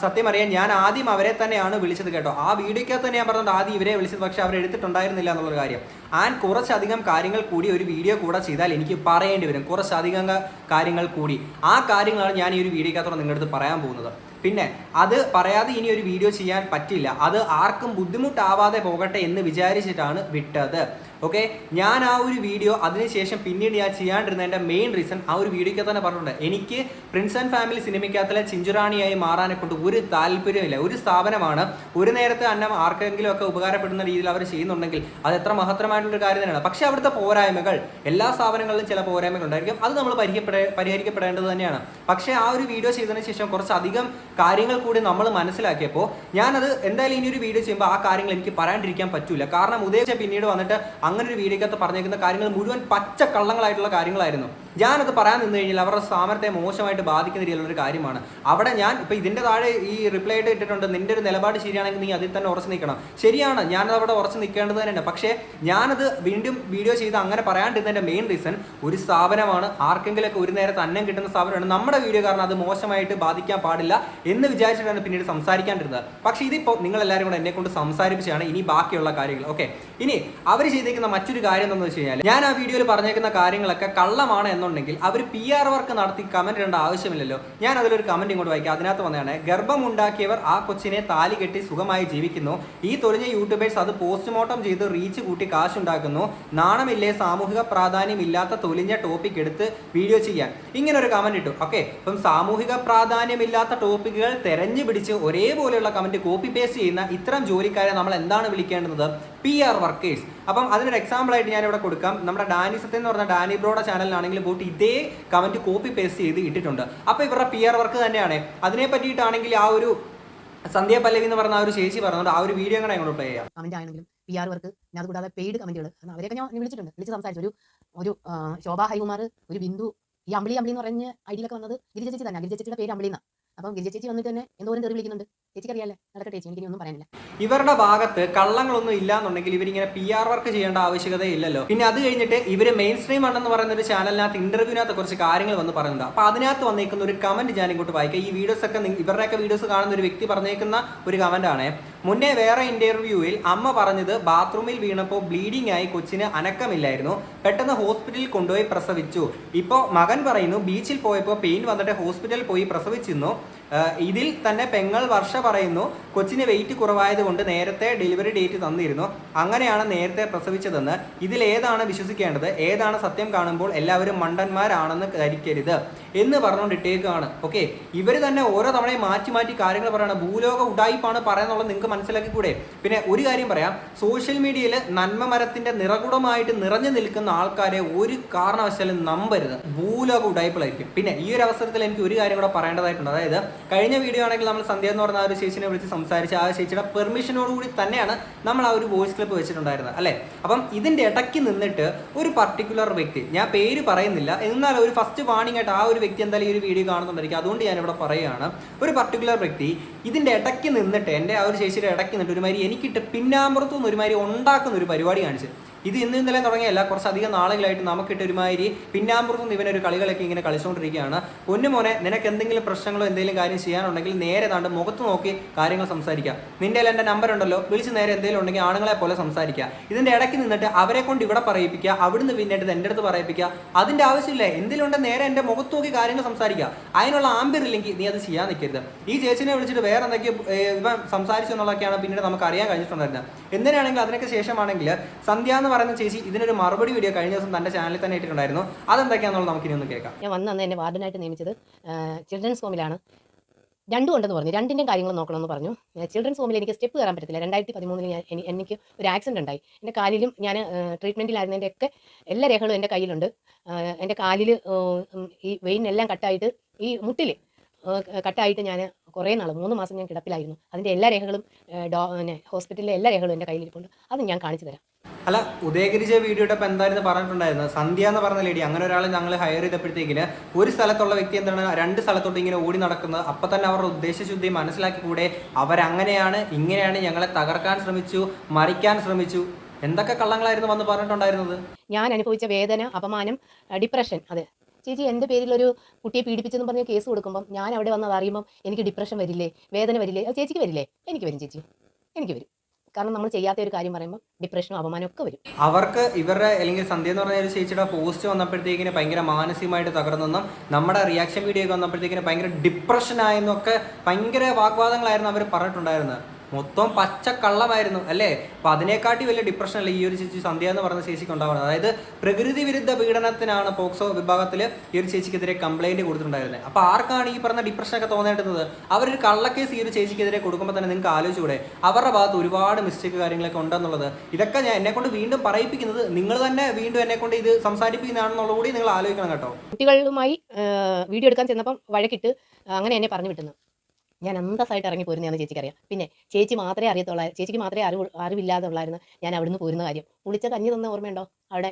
സത്യം അറിയാൻ ഞാൻ ആദ്യം അവരെ തന്നെയാണ് വിളിച്ചത് കേട്ടോ. ആ വീഡിയോക്കകത്ത് തന്നെ ഞാൻ പറഞ്ഞത് ആദ്യം ഇവരെ വിളിച്ചത് പക്ഷെ അവർ എടുത്തിട്ടുണ്ടായിരുന്നില്ല എന്നുള്ളൊരു കാര്യം. ആൻഡ് കുറച്ചധികം കാര്യങ്ങൾ കൂടി ഒരു വീഡിയോ കൂടെ ചെയ്താൽ എനിക്ക് പറയേണ്ടി വരും. കുറച്ചധികം കാര്യങ്ങൾ കൂടി. ആ കാര്യങ്ങളാണ് ഞാൻ ഈ ഒരു വീഡിയോക്കകത്തോടെ നിങ്ങളുടെ അടുത്ത് പറയാൻ പോകുന്നത്. പിന്നെ അത് പറയാതെ ഇനി ഒരു വീഡിയോ ചെയ്യാൻ പറ്റില്ല. അത് ആർക്കും ബുദ്ധിമുട്ടാവാതെ പോകട്ടെ എന്ന് വിചാരിച്ചിട്ടാണ് വിട്ടത്. ഓക്കെ ഞാൻ ആ ഒരു വീഡിയോ അതിനുശേഷം പിന്നീട് ഞാൻ ചെയ്യാണ്ടിരുന്നതിന്റെ മെയിൻ റീസൺ ആ ഒരു വീഡിയോയ്ക്ക് തന്നെ പറഞ്ഞിട്ടുണ്ട്. എനിക്ക് പ്രിൻസ് ആൻഡ് ഫാമിലി സിനിമയ്ക്കകത്തിലെ ചിഞ്ചുറാണിയായി മാറാനെ കൊണ്ട് ഒരു താല്പര്യമില്ല ഒരു സ്ഥാപനമാണ്. ഒരു നേരത്തെ അന്നം ആർക്കെങ്കിലും ഒക്കെ ഉപകാരപ്പെടുന്ന രീതിയിൽ അവർ ചെയ്യുന്നുണ്ടെങ്കിൽ അത് എത്ര മഹത്തരമായിട്ടുള്ള കാര്യം തന്നെയാണ്. പക്ഷേ അവിടുത്തെ പോരായ്മകൾ എല്ലാ സ്ഥാപനങ്ങളിലും ചില പോരായ്മകൾ ഉണ്ടായിരിക്കും. അത് നമ്മൾ പരിഹരിക്കപ്പെടേ പരിഹരിക്കപ്പെടേണ്ടത് തന്നെയാണ്. പക്ഷേ ആ ഒരു വീഡിയോ ചെയ്തതിന് ശേഷം കുറച്ചധികം കാര്യങ്ങൾ കൂടി നമ്മൾ മനസ്സിലാക്കിയപ്പോൾ ഞാനത് എന്തായാലും ഇനി ഒരു വീഡിയോ ചെയ്യുമ്പോൾ ആ കാര്യങ്ങൾ എനിക്ക് പറയാണ്ടിരിക്കാൻ പറ്റൂല. കാരണം ഉദ്ദേശിച്ച പിന്നീട് വന്നിട്ട് അങ്ങനെ ഒരു വീഡിയോക്കകത്ത് പറഞ്ഞേക്കുന്ന കാര്യങ്ങൾ മുഴുവൻ പച്ച കള്ളങ്ങളായിട്ടുള്ള കാര്യങ്ങളായിരുന്നു. ഞാനത് പറയാൻ നിന്ന് കഴിഞ്ഞാൽ അവരുടെ സ്ഥാപനത്തെ മോശമായിട്ട് ബാധിക്കുന്ന രീതിയിലുള്ള ഒരു കാര്യമാണ്. അവിടെ ഞാൻ ഇപ്പൊ ഇതിന്റെ താഴെ ഈ റിപ്ലൈ ആയിട്ട് ഇട്ടിട്ടുണ്ട്. നിന്റെ ഒരു നിലപാട് ശരിയാണെങ്കിൽ നീ അതിൽ തന്നെ ഉറച്ചു നിൽക്കണം. ശരിയാണ് ഞാനത് അവിടെ ഉറച്ചു നിൽക്കേണ്ടത് തന്നെയാണ്. പക്ഷേ ഞാനത് വീണ്ടും വീഡിയോ ചെയ്ത് അങ്ങനെ പറയാണ്ടിരുന്നതിന്റെ മെയിൻ റീസൺ ഒരു സ്ഥാപനമാണ്. ആർക്കെങ്കിലൊക്കെ ഒരു നേരത്തെ അന്നം കിട്ടുന്ന സ്ഥാപനമാണ്. നമ്മുടെ വീഡിയോ കാരണം അത് മോശമായിട്ട് ബാധിക്കാൻ പാടില്ല എന്ന് വിചാരിച്ചിട്ടാണ് പിന്നീട് സംസാരിക്കാണ്ടിരുന്നത്. പക്ഷേ ഇതിപ്പോൾ നിങ്ങൾ എല്ലാവരും കൂടെ എന്നെ കൊണ്ട് സംസാരിപ്പിച്ചാണ് ഇനി ബാക്കിയുള്ള കാര്യങ്ങൾ. ഓക്കെ ഇനി അവർ ചെയ്തേക്കുന്ന മറ്റൊരു കാര്യം എന്താണെന്ന് വെച്ച് കഴിഞ്ഞാൽ ഞാൻ ആ വീഡിയോയിൽ പറഞ്ഞേക്കുന്ന കാര്യങ്ങളൊക്കെ കള്ളമാണ് എന്നുണ്ടെങ്കിൽ അവർ പി ആർ വർക്ക് നടത്തി കമന്റ് ഇടേണ്ട ആവശ്യമില്ലല്ലോ. ഞാൻ അതിലൊരു കമന്റ് ഇങ്ങോട്ട് വായിക്കാം. അതിനകത്ത് വന്നതാണ് ഗർഭമുണ്ടാക്കിയവർ ആ കൊച്ചിനെ താലി കെട്ടി സുഖമായി ജീവിക്കുന്നു. ഈ തൊഴിഞ്ഞ യൂട്യൂബേഴ്സ് അത് പോസ്റ്റ്മോർട്ടം ചെയ്ത് റീച്ച് കൂട്ടി കാശുണ്ടാക്കുന്നു. നാണമില്ലേ സാമൂഹിക പ്രാധാന്യം ഇല്ലാത്ത തൊലിഞ്ഞ ടോപ്പിക് എടുത്ത് വീഡിയോ ചെയ്യാൻ. ഇങ്ങനെ ഒരു കമന്റ് ഇട്ടു. ഓക്കെ അപ്പം സാമൂഹിക പ്രാധാന്യമില്ലാത്ത ടോപ്പിക്കുകൾ തെരഞ്ഞു പിടിച്ച് ഒരേപോലെയുള്ള കമന്റ് കോപ്പി പേസ്റ്റ് ചെയ്യുന്ന ഇത്തരം ജോലിക്കാരെ നമ്മൾ എന്താണ് വിളിക്കേണ്ടത് പി ആർ വർക്കേഴ്സ് അപ്പം അതിനൊരു ഞാൻ ഇവിടെ കൊടുക്കാം. നമ്മുടെ ഡാനി സത്യം എന്ന് പറഞ്ഞ ഡാനി ബ്രോഡ ചാനലിലാണെങ്കിൽ പോയിട്ട് ഇതേ കമന്റ് കോപ്പി പേസ്റ്റ് ചെയ്ത് ഇട്ടിട്ടുണ്ട്. അപ്പോൾ ഇവരുടെ പി ആർ വർക്ക് തന്നെയാണ്. അതിനെ പറ്റിയിട്ടാണെങ്കിൽ ആ ഒരു സന്ധ്യ പല്ലവി എന്ന് പറഞ്ഞ ആ ഒരു ചേച്ചി പറഞ്ഞുകൊണ്ട് ആ ഒരു വീഡിയോ കൂടെ ഞങ്ങൾ പ്ലേ ചെയ്യാം. കമന്റ് ആണെങ്കിലും പി ആർ വർക്ക് പിന്നെ അതുകൂടാതെ പെയ്ഡ് കമന്റുകൾ അവരെയൊക്കെ ഞാൻ വിളിച്ചിട്ടുണ്ട്. വിളിച്ച് സംസാരിച്ചു ഒരു ഒരു ശോഭ ഹൈകുമാർ ഒരു ബിന്ദു ഈ അമ്പിളി അമ്പിളി എന്ന് പറഞ്ഞ ഐഡിയിലൊക്കെ വന്നത് ഗിരിജ ചേച്ചി തന്നെ. ഗിരിജ ചേച്ചിയുടെ പേര് അമ്പിളി എന്നാ. അപ്പം ഗിരിജ ചേച്ചി വന്നിട്ട് തന്നെ എന്തോരം തെറി വിളിക്കുന്നുണ്ട്. ചേച്ചിക്ക് അറിയാലേ? നടക്കട്ടെ ചേച്ചി എനിക്ക് ഇനി ഒന്നും പറയാനില്ല. ഇവരുടെ ഭാഗത്ത് കള്ളങ്ങളൊന്നും ഇല്ലാന്നുണ്ടെങ്കിൽ ഇവരിങ്ങനെ പി ആർ വർക്ക് ചെയ്യേണ്ട ആവശ്യകതയില്ലല്ലോ പിന്നെ അത് കഴിഞ്ഞിട്ട് ഇവർ മെയിൻ സ്ട്രീം ആണെന്ന് പറയുന്ന ഒരു ചാനലിനകത്ത് ഇന്റർവ്യൂവിനകത്ത് കുറച്ച് കാര്യങ്ങൾ വന്ന് പറയുന്നുണ്ട്. അപ്പൊ അതിനകത്ത് വന്നേക്കുന്ന ഒരു കമന്റ് ഞാൻ ഇങ്ങോട്ട് വായിക്കാം. ഈ വീഡിയോസ് ഒക്കെ ഇവരുടെയൊക്കെ വീഡിയോസ് കാണുന്ന ഒരു വ്യക്തി പറഞ്ഞേക്കുന്ന ഒരു കമന്റ് ആണ്. മുന്നേ വേറെ ഇന്റർവ്യൂവിൽ അമ്മ പറഞ്ഞത് ബാത്റൂമിൽ വീണപ്പോൾ ബ്ലീഡിംഗ് ആയി കൊച്ചിന് അനക്കമില്ലായിരുന്നു. പെട്ടെന്ന് ഹോസ്പിറ്റലിൽ കൊണ്ടുപോയി പ്രസവിച്ചു. ഇപ്പോൾ മകൻ പറയുന്നു ബീച്ചിൽ പോയപ്പോൾ പെയിൻ വന്നിട്ട് ഹോസ്പിറ്റലിൽ പോയി പ്രസവിച്ചിരുന്നു. ഇതിൽ തന്നെ പെങ്ങൾ വർഷ പറയുന്നു കൊച്ചിന് വെയിറ്റ് കുറവായത് കൊണ്ട് നേരത്തെ ഡെലിവറി ഡേറ്റ് തന്നിരുന്നു. അങ്ങനെയാണ് നേരത്തെ പ്രസവിച്ചതെന്ന്. ഇതിൽ ഏതാണ് വിശ്വസിക്കേണ്ടത്? ഏതാണ് സത്യം കാണുമ്പോൾ എല്ലാവരും മണ്ടന്മാരാണെന്ന് ധരിക്കരുത് എന്ന് പറഞ്ഞുകൊണ്ട് ഇട്ടേക്കാണ് ഓക്കെ ഇവർ തന്നെ ഓരോ തവണയും മാറ്റി മാറ്റി കാര്യങ്ങൾ പറയണം. ഭൂലോക ഉടായിപ്പാണ് പറയാന്നുള്ളത് നിങ്ങൾക്ക് മനസ്സിലാക്കി കൂടെ പിന്നെ ഒരു കാര്യം പറയാം. സോഷ്യൽ മീഡിയയിൽ നന്മ മരത്തിന്റെ നിറകുടമായിട്ട് നിറഞ്ഞു നിൽക്കുന്ന ആൾക്കാരെ ഒരു കാരണവശാലും നമ്പരുത്. ഭൂലോക ഉടായ്പകളായിരിക്കും പിന്നെ ഈ ഒരു അവസരത്തിൽ എനിക്ക് ഒരു കാര്യം കൂടെ പറയേണ്ടതായിട്ടുണ്ട്. അതായത് കഴിഞ്ഞ വീഡിയോ ആണെങ്കിൽ നമ്മൾ സന്ധ്യ എന്ന് പറഞ്ഞ ആ ഒരു ചേച്ചിനെ വിളിച്ച് സംസാരിച്ച് ആ ചേച്ചിയുടെ പെർമിഷനോടുകൂടി തന്നെയാണ് നമ്മൾ ആ ഒരു വോയിസ് ക്ലിപ്പ് വെച്ചിട്ടുണ്ടായിരുന്നത് അല്ലേ? അപ്പം ഇതിന്റെ ഇടയ്ക്ക് നിന്നിട്ട് ഒരു പർട്ടിക്കുലർ വ്യക്തി ഞാൻ പേര് പറയുന്നില്ല എന്നാൽ ഒരു ഫസ്റ്റ് വാണിംഗ് ആയിട്ട് ആ ഒരു വ്യക്തി എന്തായാലും ഈ ഒരു വീഡിയോ കാണുന്നുണ്ടായിരിക്കും. അതുകൊണ്ട് ഞാൻ ഇവിടെ പറയുകയാണ് ഒരു പർട്ടിക്കുലർ വ്യക്തി ഇതിന്റെ ഇടയ്ക്ക് നിന്നിട്ട് എന്റെ ആ ഒരു ചേച്ചിയുടെ ഇടയ്ക്ക് നിന്നിട്ട് ഒരുമാതിരി എനിക്കിട്ട് പിന്നാമ്പുറത്തു നിന്ന് ഒരുമാതിരി ഉണ്ടാക്കുന്ന ഒരു പരിപാടി കാണിച്ചു ഇത് ഇന്ന് ഇന്നലെ തുടങ്ങിയല്ല കുറച്ചധികം നാളുകളായിട്ട് നമുക്കിട്ട് ഒരുമാതിരി പിന്നാമ്പുറത്തു നിന്ന് ഇവനൊരു കളികളൊക്കെ ഇങ്ങനെ കളിച്ചുകൊണ്ടിരിക്കുകയാണ് പൊന്നുമോനെ നിനക്ക് എന്തെങ്കിലും പ്രശ്നങ്ങളോ എന്തെങ്കിലും കാര്യം ചെയ്യാനുണ്ടെങ്കിൽ നേരെ താണ്ട് മുഖത്ത് നോക്കി കാര്യങ്ങൾ സംസാരിക്കുക നിന്റെ എന്റെ നമ്പർ ഉണ്ടല്ലോ വിളിച്ച് നേരെ എന്തെങ്കിലും ഉണ്ടെങ്കിൽ ആണുങ്ങളെ പോലെ സംസാരിക്കുക. ഇതിന്റെ ഇടയ്ക്ക് നിന്നിട്ട് അവരെ കൊണ്ട് ഇവിടെ പറയിപ്പിക്കുക അവിടുന്ന് പിന്നീട് എന്റെ അടുത്ത് പറയിപ്പിക്കുക. അതിന്റെ ആവശ്യമില്ല എന്തെങ്കിലും ഉണ്ടെങ്കിൽ നേരെ എന്റെ മുഖത്ത് നോക്കി കാര്യങ്ങൾ സംസാരിക്കുക. അതിനുള്ള ആംബിയർ ഇല്ലെങ്കിൽ നീ അത് ചെയ്യാൻ നിൽക്കരുത്. ഈ ചേച്ചിനെ വിളിച്ചിട്ട് വേറെ എന്തൊക്കെ ഇവൻ സംസാരിച്ചു എന്നുള്ളതൊക്കെയാണ് പിന്നീട് നമുക്ക് അറിയാൻ കഴിഞ്ഞിട്ടുണ്ടായിരുന്നത്. എന്തിനാണെങ്കിൽ അതിനൊക്കെ ശേഷമാണെങ്കിൽ സന്ധ്യ എന്ന് പറയുന്ന ചേച്ചി ഇതിനൊരു മറുപടി വീഡിയോ കഴിഞ്ഞ ദിവസം തന്റെ ചാനലിൽ തന്നെ ഇട്ടിട്ടുണ്ടായിരുന്നു. അതെന്തൊക്കെയാണെന്നുള്ളത് നമുക്ക് ഇനി ഒന്ന് കേൾക്കാം. ഞാൻ വന്ന് അന്ന് എന്നെ വാർഡനായിട്ട് നിയമിച്ചത് ചിൽഡ്രൻസ് ഹോമിലാണ് രണ്ടും ഉണ്ടെന്ന് പറഞ്ഞു. രണ്ടിന്റെ കാര്യങ്ങൾ നോക്കണമെന്ന് പറഞ്ഞു. ചിൽഡ്രൻസ് ഹോമിൽ എനിക്ക് സ്റ്റെപ്പ് കയറാൻ പറ്റത്തില്ല. രണ്ടായിരത്തി പതിമൂന്നിൽ ഞാൻ എനിക്ക് ഒരു ആക്സിഡന്റ് ഉണ്ടായി. എന്റെ കാലിലും ഞാൻ ട്രീറ്റ്മെന്റിലായിരുന്നതിന്റെ ഒക്കെ എല്ലാ രേഖകളും എന്റെ കയ്യിലുണ്ട്. എന്റെ കാലിൽ ഈ വെയിനെല്ലാം കട്ടായിട്ട് ഈ മുട്ടിൽ കട്ടായിട്ട് ഞാൻ കുറേ നാൾ മൂന്ന് മാസം ഞാൻ കിടപ്പിലായിരുന്നു. അതിന്റെ എല്ലാ രേഖകളും ഡോ ഹോസ്പിറ്റലിലെ എല്ലാ രേഖകളും എന്റെ കയ്യിലിരിപ്പുണ്ട്. അത് ഞാൻ കാണിച്ചു തരാം. അല്ല ഉദയഗിരിജ വീഡിയോ ഇപ്പം എന്തായിരുന്നു പറഞ്ഞിട്ടുണ്ടായിരുന്നു. സന്ധ്യ എന്ന് പറഞ്ഞ ലേഡി അങ്ങനെ ഒരാളെ ഞങ്ങൾ ഹയർ ചെയ്തപ്പോഴത്തേക്കിന് ഒരു സ്ഥലത്തുള്ള വ്യക്തി എന്താണ് രണ്ട് സ്ഥലത്തോട്ട് ഇങ്ങനെ ഓടി നടക്കുന്നത്. അപ്പൊ തന്നെ അവരുടെ ഉദ്ദേശശുദ്ധി മനസ്സിലാക്കി കൂടെ അവരങ്ങനെയാണ് ഇങ്ങനെയാണ് ഞങ്ങളെ തകർക്കാൻ ശ്രമിച്ചു മറിക്കാൻ ശ്രമിച്ചു. എന്തൊക്കെ കള്ളങ്ങളായിരുന്നു വന്ന് പറഞ്ഞിട്ടുണ്ടായിരുന്നത്? ഞാൻ അനുഭവിച്ച വേദന അപമാനം ഡിപ്രഷൻ അതെ. ചേച്ചി എന്റെ പേരിൽ ഒരു കുട്ടിയെ പീഡിപ്പിച്ചെന്ന് പറഞ്ഞ കേസ് കൊടുക്കുമ്പോൾ ഞാൻ അവിടെ വന്നത് അറിയുമ്പം എനിക്ക് ഡിപ്രഷൻ വരില്ലേ വേദന വരില്ലേ ചേച്ചിക്ക് വരില്ലേ? എനിക്ക് വരും ചേച്ചി. എനിക്ക് വരും. കാരണം നമ്മൾ ചെയ്യാത്ത ഒരു കാര്യം പറയുമ്പോൾ ഡിപ്രഷനും അപമാനവും ഒക്കെ വരും. അവർക്ക് ഇവരുടെ അല്ലെങ്കിൽ സന്ധ്യ എന്ന് പറഞ്ഞ ഒരു ചേച്ചിയുടെ പോസ്റ്റ് വന്നപ്പോഴത്തേക്കിന് ഭയങ്കര മാനസികമായിട്ട് തകർന്നെന്നും നമ്മുടെ റിയാക്ഷൻ വീഡിയോ ഒക്കെ വന്നപ്പോഴത്തേക്കിന് ഭയങ്കര ഡിപ്രഷനായെന്നൊക്കെ ഭയങ്കര വാഗ്വാദങ്ങളായിരുന്നു അവർ പറഞ്ഞിട്ടുണ്ടായിരുന്നത്. മൊത്തം പച്ച കള്ളമായിരുന്നു അല്ലേ? അപ്പൊ അതിനെക്കാട്ടി വലിയ ഡിപ്രഷൻ അല്ലേ ഈ ഒരു ചേച്ചി സന്ധ്യ എന്ന് പറഞ്ഞ ചേച്ചിക്ക് ഉണ്ടാവുന്നത്? അതായത് പ്രകൃതി വിരുദ്ധ പീഡനത്തിനാണ് പോക്സോ വിഭാഗത്തിൽ ഈ ഒരു ചേച്ചിക്കെതിരെ കംപ്ലൈന്റ് കൊടുത്തിട്ടുണ്ടായിരുന്നത് അപ്പൊ ആർക്കാണ് ഈ പറഞ്ഞ ഡിപ്രഷൻ ഒക്കെ തോന്നേണ്ടുന്നത്? അവരൊരു കള്ളക്കേസ് ഈ ഒരു ചേച്ചിക്കെതിരെ കൊടുക്കുമ്പോൾ തന്നെ നിങ്ങൾക്ക് ആലോചിച്ചുകൂടെ അവരുടെ ഭാഗത്ത് ഒരുപാട് മിസ്റ്റേക്ക് കാര്യങ്ങളൊക്കെ ഉണ്ടെന്നുള്ളത്. ഇതൊക്കെ ഞാൻ എന്നെ കൊണ്ട് വീണ്ടും പറയിപ്പിക്കുന്നത് നിങ്ങൾ തന്നെ വീണ്ടും എന്നെ കൊണ്ട് ഇത് സംസാരിപ്പിക്കുന്നതാണെന്നുള്ള കൂടി നിങ്ങൾ ആലോചിക്കണം കേട്ടോ. കുട്ടികളുമായി വീഡിയോ എടുക്കാൻ ചെന്നപ്പം വഴക്കിട്ട് അങ്ങനെ എന്നെ പറഞ്ഞു വിട്ടുന്നു. ഞാൻ അന്തസ്സായിട്ട് ഇറങ്ങി പോരുന്നതാണ് ചേച്ചിക്കറിയാം പിന്നെ ചേച്ചി മാത്രമേ അറിയത്തുള്ളൂ ചേച്ചിക്ക് മാത്രമേ അറിവ് അറിവില്ലാതെ ഉള്ളായിരുന്നു ഞാൻ അവിടുന്ന് പോരുന്ന കാര്യം. പുളിച്ച കഞ്ഞി തന്ന ഓർമ്മയുണ്ടോ അവിടെ?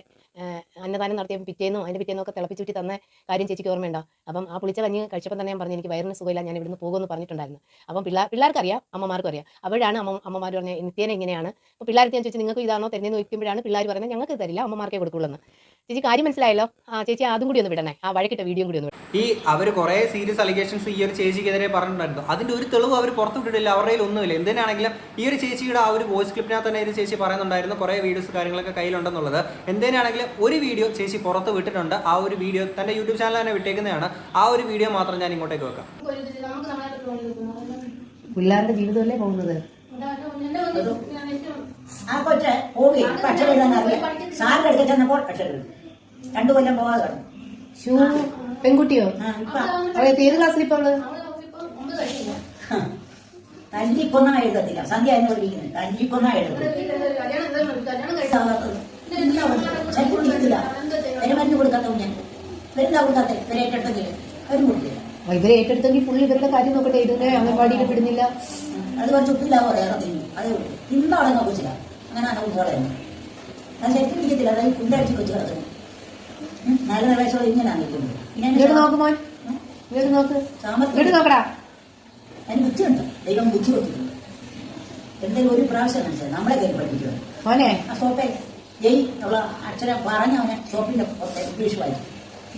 അന്നദാനം നടത്തിയ പിറ്റേന്നും അതിന്റെ പിറ്റേന്നും ഒക്കെ തിളപ്പിച്ചുറ്റി തന്ന കാര്യം ചേച്ചിക്ക് ഓർമ്മയുണ്ടോ? അപ്പം ആ പുളിച്ച കഞ്ഞി കഴിച്ചപ്പോൾ തന്നെ ഞാൻ പറഞ്ഞു എനിക്ക് വയറിന് സുഖമില്ല ഞാൻ ഇവിടുന്ന് പോകുമെന്ന് പറഞ്ഞിട്ടുണ്ടായിരുന്നു. അപ്പം പിള്ളേർ പിള്ളേർക്കറിയാം അമ്മമാർക്കും അറിയാം. അവിടെയാണ് അമ്മ അമ്മമാർ പറഞ്ഞത് നിത്യേന ഇങ്ങനെയാണ്. അപ്പോൾ പിള്ളേർ ഞാൻ ചോദിച്ചു നിങ്ങൾക്ക് ഇതാണോ തരുന്നതെന്ന് ചോദിക്കുമ്പോഴാണ് പിള്ളേർ പറയുന്നത് ഞങ്ങൾക്ക് തരില്ല അമ്മമാർക്കേ കൊടുക്കുള്ളൂ എന്ന് ചേച്ചി കാര്യം മനസ്സിലായല്ലോ? ആ ചേച്ചി അതും കൂടി ഒന്ന് വിടണേ. ആ വഴക്കിട്ട വീഡിയോ കൂടി ഒന്ന്. ഈ അവർ കുറേ സീരിയസ് അലിഗേഷൻസ് ഈ ഒരു ചേച്ചിക്കെതിരെ പറഞ്ഞിട്ടുണ്ടായിരുന്നു. അതിന്റെ ഒരു തെളിവ് അവർ പുറത്തു വിട്ടിട്ടില്ല അവരുടെ കയ്യിൽ ഒന്നുമില്ല. എന്തിനാണെങ്കിലും ഈ ഒരു ചേച്ചിയുടെ ആ ഒരു വോയിസ് ക്ലിപ്പിനകത്ത് തന്നെ ഈ ചേച്ചി പറയുന്നുണ്ടായിരുന്നു കുറേ വീഡിയോസ് കാര്യങ്ങളൊക്കെ കയ്യിലുണ്ടെന്നുള്ളത്. എന്തിനാണെങ്കിലും ഒരു വീഡിയോ ചേച്ചി പുറത്ത് വിട്ടിട്ടുണ്ട്. ആ ഒരു വീഡിയോ തന്റെ യൂട്യൂബ് ചാനൽ തന്നെ വിട്ടേക്കുന്നതാണ്. ആ ഒരു വീഡിയോ മാത്രം ഞാൻ ഇങ്ങോട്ടേക്ക് വെക്കാം. പിള്ളേരുടെ ജീവിതമല്ലേ പോകുന്നത്? ആ കൊച്ചെ പോയി അക്ഷരം എഴുതാനറിയാം സാറിന്റെ അടുത്ത് ചെന്നപ്പോൾ അക്ഷരം എഴുതി രണ്ടു കൊല്ലം പോവാതെ കിടന്നു. ഷൂ പെൺകുട്ടിയോ? ഏത് ക്ലാസ്സിൽ ഇപ്പൊ അവൾ തല്ലിക്കൊന്നാ എഴുതത്തില്ല. സന്ധ്യ എന്ന് പഠിക്കുന്നത് തല്ലിക്കൊന്നാ എഴുതത്തില്ല. അതിന് മരുന്ന് കൊടുക്കാത്ത ഞാൻ. വരുന്ന കൊടുക്കാത്ത? ഇവരെ ഏറ്റെടുത്തെങ്കിൽ. അവരും കൊടുക്കില്ല. ഇവരെ ഏറ്റെടുത്തെങ്കിൽ ഫുള്ള് ഇവരുടെ കാര്യം നോക്കട്ടെ. ഇതിനെ അംഗൻവാടിയിൽ വിടുന്നില്ല അത് കുറച്ച് ഒപ്പില്ല തിന്നു അതേ ഉള്ളൂ. ഇന്നടങ്ങാൻ അങ്ങനെ ആണ് കുട്ടികളെ ഞാൻ ശരിക്കും പിടിക്കത്തില്ല അതായത് കുന്തടിച്ച് കൊച്ചു കിടക്കുന്നു. ഉം, നാലര വയസ്സോടെ ഇങ്ങനെയാണ് നിൽക്കുന്നത് പിന്നെ ഇങ്ങോട്ട് നോക്ക് മോൻ. ഇങ്ങോട്ട് നോക്ക്. സാമർത്ഥ്യം നോക്കടാ. അതിന് ബുദ്ധിയുണ്ട്. ദൈവം ബുദ്ധി കൊടുത്തിട്ടുണ്ട്. എന്തെങ്കിലും ഒരു പ്രാവശ്യം കാണിച്ചത് നമ്മളെ കയറി പഠിപ്പിക്കുക മോനെ. ആ സോപ്പേ. ജയ് എന്നുള്ള അക്ഷരം പറഞ്ഞവനെ ഷോപ്പിന്റെ ഇംഗ്ലീഷ് വായിച്ചു.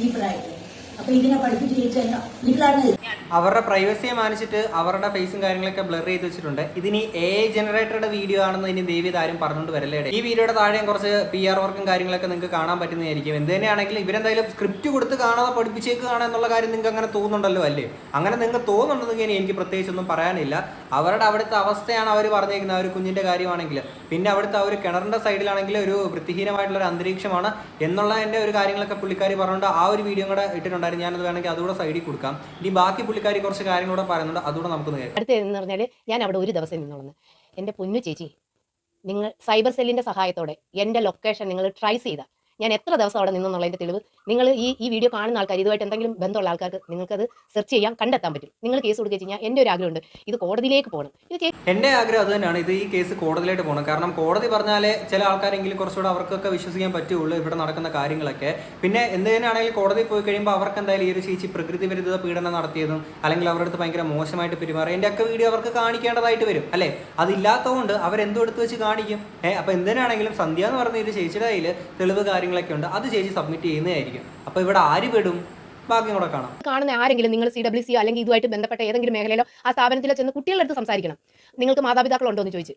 ഈ പ്രായത്തിൽ അപ്പൊ ഇതിനെ പഠിപ്പിച്ച് ജയിച്ചാൽ വീട്ടിലായിരുന്നു അവരുടെ പ്രൈവസിയെ മാനിച്ചിട്ട് അവരുടെ ഫേസും കാര്യങ്ങളൊക്കെ ബ്ലർ ചെയ്ത് വെച്ചിട്ടുണ്ട്. ഇതിനി എ ജനറേറ്ററുടെ വീഡിയോ ആണെന്ന് ഇനി ദേവി താരം പറഞ്ഞുകൊണ്ട് വരല്ലേ ഈ വീഡിയോയുടെ താഴെയും കുറച്ച് പി ആർ വർക്കും കാര്യങ്ങളൊക്കെ നിങ്ങൾക്ക് കാണാൻ പറ്റുന്നതായിരിക്കും. എന്ത് തന്നെയാണെങ്കിലും ഇവരെന്തായാലും സ്ക്രിപ്റ്റ് കൊടുത്ത് കാണാതെ പഠിപ്പിച്ചേക്കുകയാണ് എന്നുള്ള കാര്യം നിങ്ങൾക്ക് അങ്ങനെ തോന്നുന്നുണ്ടല്ലോ അല്ലേ? അങ്ങനെ നിങ്ങൾക്ക് തോന്നുന്നുണ്ടെങ്കിൽ എനിക്ക് പ്രത്യേകിച്ചൊന്നും പറയാനില്ല. അവരുടെ അവിടുത്തെ അവസ്ഥയാണ് അവർ പറഞ്ഞേക്കുന്നത്. ആ ഒരു കുഞ്ഞിന്റെ കാര്യമാണെങ്കിൽ. പിന്നെ അവിടുത്തെ ആ ഒരു കിണറിന്റെ സൈഡിലാണെങ്കിൽ ഒരു വൃത്തിഹീനമായിട്ടുള്ള ഒരു അന്തരീക്ഷമാണ് എന്റെ ഒരു കാര്യങ്ങളൊക്കെ പുള്ളിക്കാരി പറഞ്ഞുകൊണ്ട് ആ ഒരു വീഡിയോ കൂടെ ഇട്ടിട്ടുണ്ടായിരുന്നു. ഞാനത് വേണമെങ്കിൽ അതുകൂടെ സൈഡിൽ കൊടുക്കാം. ഇനി ബാക്കി പുള്ളിക്കാരി കുറച്ച് കാര്യങ്ങളൂടെ പറയുന്നുണ്ട് അതുകൂടെ നമുക്ക് കേൾക്കാം. അടുത്ത് എന്ന് പറഞ്ഞാൽ ഞാൻ അവിടെ ഒരു ദിവസം നിന്നോളന്ന്. എന്റെ പൊന്നു ചേച്ചി നിങ്ങൾ സൈബർ സെല്ലിന്റെ സഹായത്തോടെ എന്റെ ലൊക്കേഷൻ നിങ്ങൾ ട്രൈസ് ചെയ്ത. ഞാൻ എത്ര ദിവസം അവിടെ നിന്നുള്ളതിന്റെ തെളിവ് നിങ്ങൾ ഈ ഈ വീഡിയോ കാണുന്ന ആൾക്കാർ ഇതുമായിട്ട് എന്തെങ്കിലും ബന്ധമുള്ള ആൾക്കാർക്ക് നിങ്ങൾക്കത് സെർച്ച് ചെയ്യാൻ കണ്ടെത്താൻ പറ്റും. നിങ്ങൾ കേസ് കൊടുക്കുക കഴിഞ്ഞാൽ എന്റെ ഒരു ആഗ്രഹമുണ്ട്. ഇത് കോടതിയിലേക്ക് പോകണം. ഇത് എന്റെ ആഗ്രഹം അത് തന്നെയാണ്. ഇത് ഈ കേസ് കോടതിയിലേക്ക് പോകണം. കാരണം കോടതി പറഞ്ഞാലേ ചില ആൾക്കാരെങ്കിലും കുറച്ചുകൂടെ അവർക്കൊക്കെ വിശ്വസിക്കാൻ പറ്റുള്ളൂ ഇവിടെ നടക്കുന്ന കാര്യങ്ങളൊക്കെ. പിന്നെ എന്ത് തന്നെയാണെങ്കിലും കോടതി പോയി കഴിയുമ്പോൾ അവർക്ക് എന്തായാലും ഈ ഒരു ചേച്ചി പ്രകൃതി വിരുദ്ധ പീഡനം നടത്തിയതും അല്ലെങ്കിൽ അവരുടെ അടുത്ത് ഭയങ്കര മോശമായിട്ട് പെരുമാറി എന്റെ ഒക്കെ വീഡിയോ അവർക്ക് കാണിക്കേണ്ടതായിട്ട് വരും അല്ലേ? അതില്ലാത്തതുകൊണ്ട് അവരെന്തോ എടുത്ത് വെച്ച് കാണിക്കും. ഏഹ് അപ്പോൾ എന്തിനാണെങ്കിലും സന്ധ്യ എന്ന് പറഞ്ഞ ഒരു ചേച്ചിയുടെ കയ്യിൽ തെളിവ് കാര്യങ്ങളൊക്കെ ഉണ്ട്. അത് ചേച്ചി സബ്മിറ്റ് ചെയ്യുന്നതായിരിക്കും. അപ്പോൾ ഇവിടെ ആര് പെടും? കാണാം. കാണുന്ന ആരെങ്കിലും നിങ്ങൾ സി ഡബ്ല്യു സി അല്ലെങ്കിൽ ഇതുമായിട്ട് ബന്ധപ്പെട്ട ഏതെങ്കിലും മേഖലയിലോ ആ സ്ഥാപനത്തിലോ ചെന്ന് കുട്ടികളുടെ അടുത്ത് സംസാരിക്കണം. നിങ്ങൾക്ക് മാതാപിതാക്കളുണ്ടോ എന്ന് ചോദിച്ചു.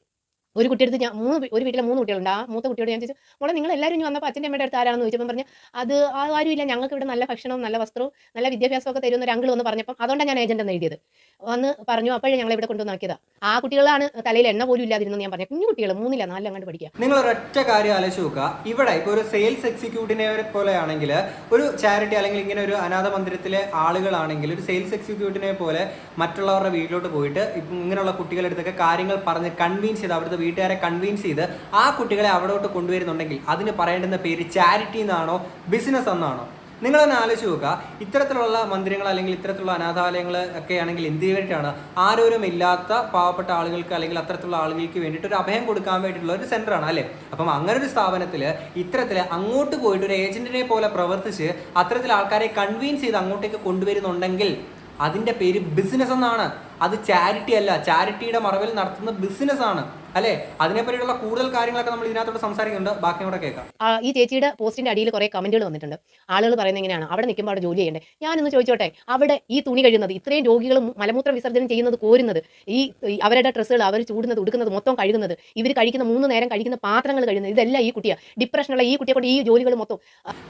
ഒരു കുട്ടിയെടുത്ത് ഞാൻ മൂന്ന് ഒരു വീട്ടിലെ മൂന്ന് കുട്ടികളുണ്ട്. ആ മൂത്ത കുട്ടിയോട് ഞാൻ ചോദിച്ചു മോളെ നിങ്ങൾ എല്ലാവരും ഇനി വന്നപ്പോൾ അച്ഛന്റെ അമ്മയുടെ അടുത്ത് ആരാണെന്ന് ചോദിച്ചപ്പോൾ പറഞ്ഞു അത് ആരും ഇല്ല ഞങ്ങൾക്ക് ഇവിടെ നല്ല ഭക്ഷണവും നല്ല വസ്ത്രവും നല്ല വിദ്യാഭ്യാസമൊക്കെ തരുന്ന ഒരു അങ്കിൾ വന്ന് പറഞ്ഞപ്പം അതുകൊണ്ടാണ് ഞാൻ ഏജന്റ് എഴുതിയത്. വന്ന് പറഞ്ഞു അപ്പോഴേ ഞങ്ങൾ ഇവിടെ കൊണ്ടുവന്നാക്കിയതാ. ആ കുട്ടികളാണ് തലയിൽ എണ്ണ പോലും ഇല്ലാതിരുന്നു ഞാൻ പറഞ്ഞു. കുഞ്ഞു കുട്ടികൾ മൂന്നില്ല നാലിലും അങ്ങോട്ട് പഠിക്കുക നിങ്ങൾ ഒരൊറ്റ കാര്യം ആലോചിച്ച് നോക്കുക. ഇവിടെ ഇപ്പോൾ ഒരു സെയിൽസ് എക്സിക്യൂട്ടീവിനെ പോലെയാണെങ്കിൽ ഒരു ചാരിറ്റി അല്ലെങ്കിൽ ഇങ്ങനെ ഒരു അനാഥ മന്ദിരത്തിലെ ആളുകളാണെങ്കിൽ ഒരു സെയിൽസ് എക്സിക്യൂട്ടീവിനെ പോലെ മറ്റുള്ളവരുടെ വീട്ടിലോട്ട് പോയിട്ട് ഇങ്ങനെയുള്ള കുട്ടികളുടെ അടുത്തൊക്കെ കാര്യങ്ങൾ പറഞ്ഞ് കൺവീൻസ് ചെയ്ത് അവിടുത്തെ വീട്ടുകാരെ കൺവീൻസ് ചെയ്ത് ആ കുട്ടികളെ അവിടോട്ട് കൊണ്ടുവരുന്നുണ്ടെങ്കിൽ അതിന് പറയേണ്ടുന്ന പേര് ചാരിറ്റി എന്നാണോ ബിസിനസ് എന്നാണോ? നിങ്ങളൊന്ന് ആലോചിച്ച് നോക്കുക. ഇത്തരത്തിലുള്ള മന്ദിരങ്ങൾ അല്ലെങ്കിൽ ഇത്തരത്തിലുള്ള അനാഥാലയങ്ങൾ ഒക്കെ ആണെങ്കിൽ എന്തിനു വേണ്ടിയിട്ടാണ് ആരോരും ഇല്ലാത്ത പാവപ്പെട്ട ആളുകൾക്ക് അല്ലെങ്കിൽ അത്തരത്തിലുള്ള ആളുകൾക്ക് വേണ്ടിയിട്ട് ഒരു അഭയം കൊടുക്കാൻ വേണ്ടിയിട്ടുള്ള ഒരു സെന്ററാണ് അല്ലേ? അപ്പം അങ്ങനെ ഒരു സ്ഥാപനത്തിൽ ഇത്തരത്തിൽ അങ്ങോട്ട് പോയിട്ട് ഒരു ഏജന്റിനെ പോലെ പ്രവർത്തിച്ച് അത്തരത്തിൽ ആൾക്കാരെ കൺവീൻസ് ചെയ്ത് അങ്ങോട്ടേക്ക് കൊണ്ടുവരുന്നുണ്ടെങ്കിൽ അതിന്റെ പേര് ബിസിനസ് എന്നാണ്. അത് ചാരിറ്റി അല്ല. ചാരിറ്റിയുടെ മറവിൽ നടത്തുന്ന ബിസിനസ് ആണ്. അല്ലേ? അതിനെപ്പറ്റിയുള്ള കൂടുതൽ കാര്യങ്ങളൊക്കെ നമ്മൾ ഇതിനകത്തോട് സംസാരിക്കുന്നുണ്ട്. ബാക്കി കൂടെ കേൾക്കാം. ഈ ചേച്ചിയുടെ പോസ്റ്റിന്റെ അടിയിൽ കുറെ കമന്റുകൾ വന്നിട്ടുണ്ട്. ആളുകൾ പറയുന്നത് എങ്ങനെയാണ് അവിടെ നിൽക്കുമ്പോൾ അവിടെ ജോലി ചെയ്യണ്ടേ? ഞാനൊന്ന് ചോദിച്ചോട്ടെ അവിടെ ഈ തുണി കഴിയുന്നത് ഇത്രയും രോഗികൾ മലമൂത്ര വിസർജനം ചെയ്യുന്നത് കോരുന്നത് ഈ അവരുടെ ഡ്രസ്സുകൾ അവർ ചൂടുന്നത് ഉടുക്കുന്നത് മൊത്തം കഴുകുന്നത് ഇവർ കഴിക്കുന്ന മൂന്ന് നേരം കഴിക്കുന്ന പാത്രങ്ങൾ കഴിയുന്നത് ഇതെല്ലാം ഈ കുട്ടിയാണ് ഡിപ്രഷനുള്ള ഈ കുട്ടിയെ കൊണ്ട് ഈ ജോലികൾ മൊത്തം.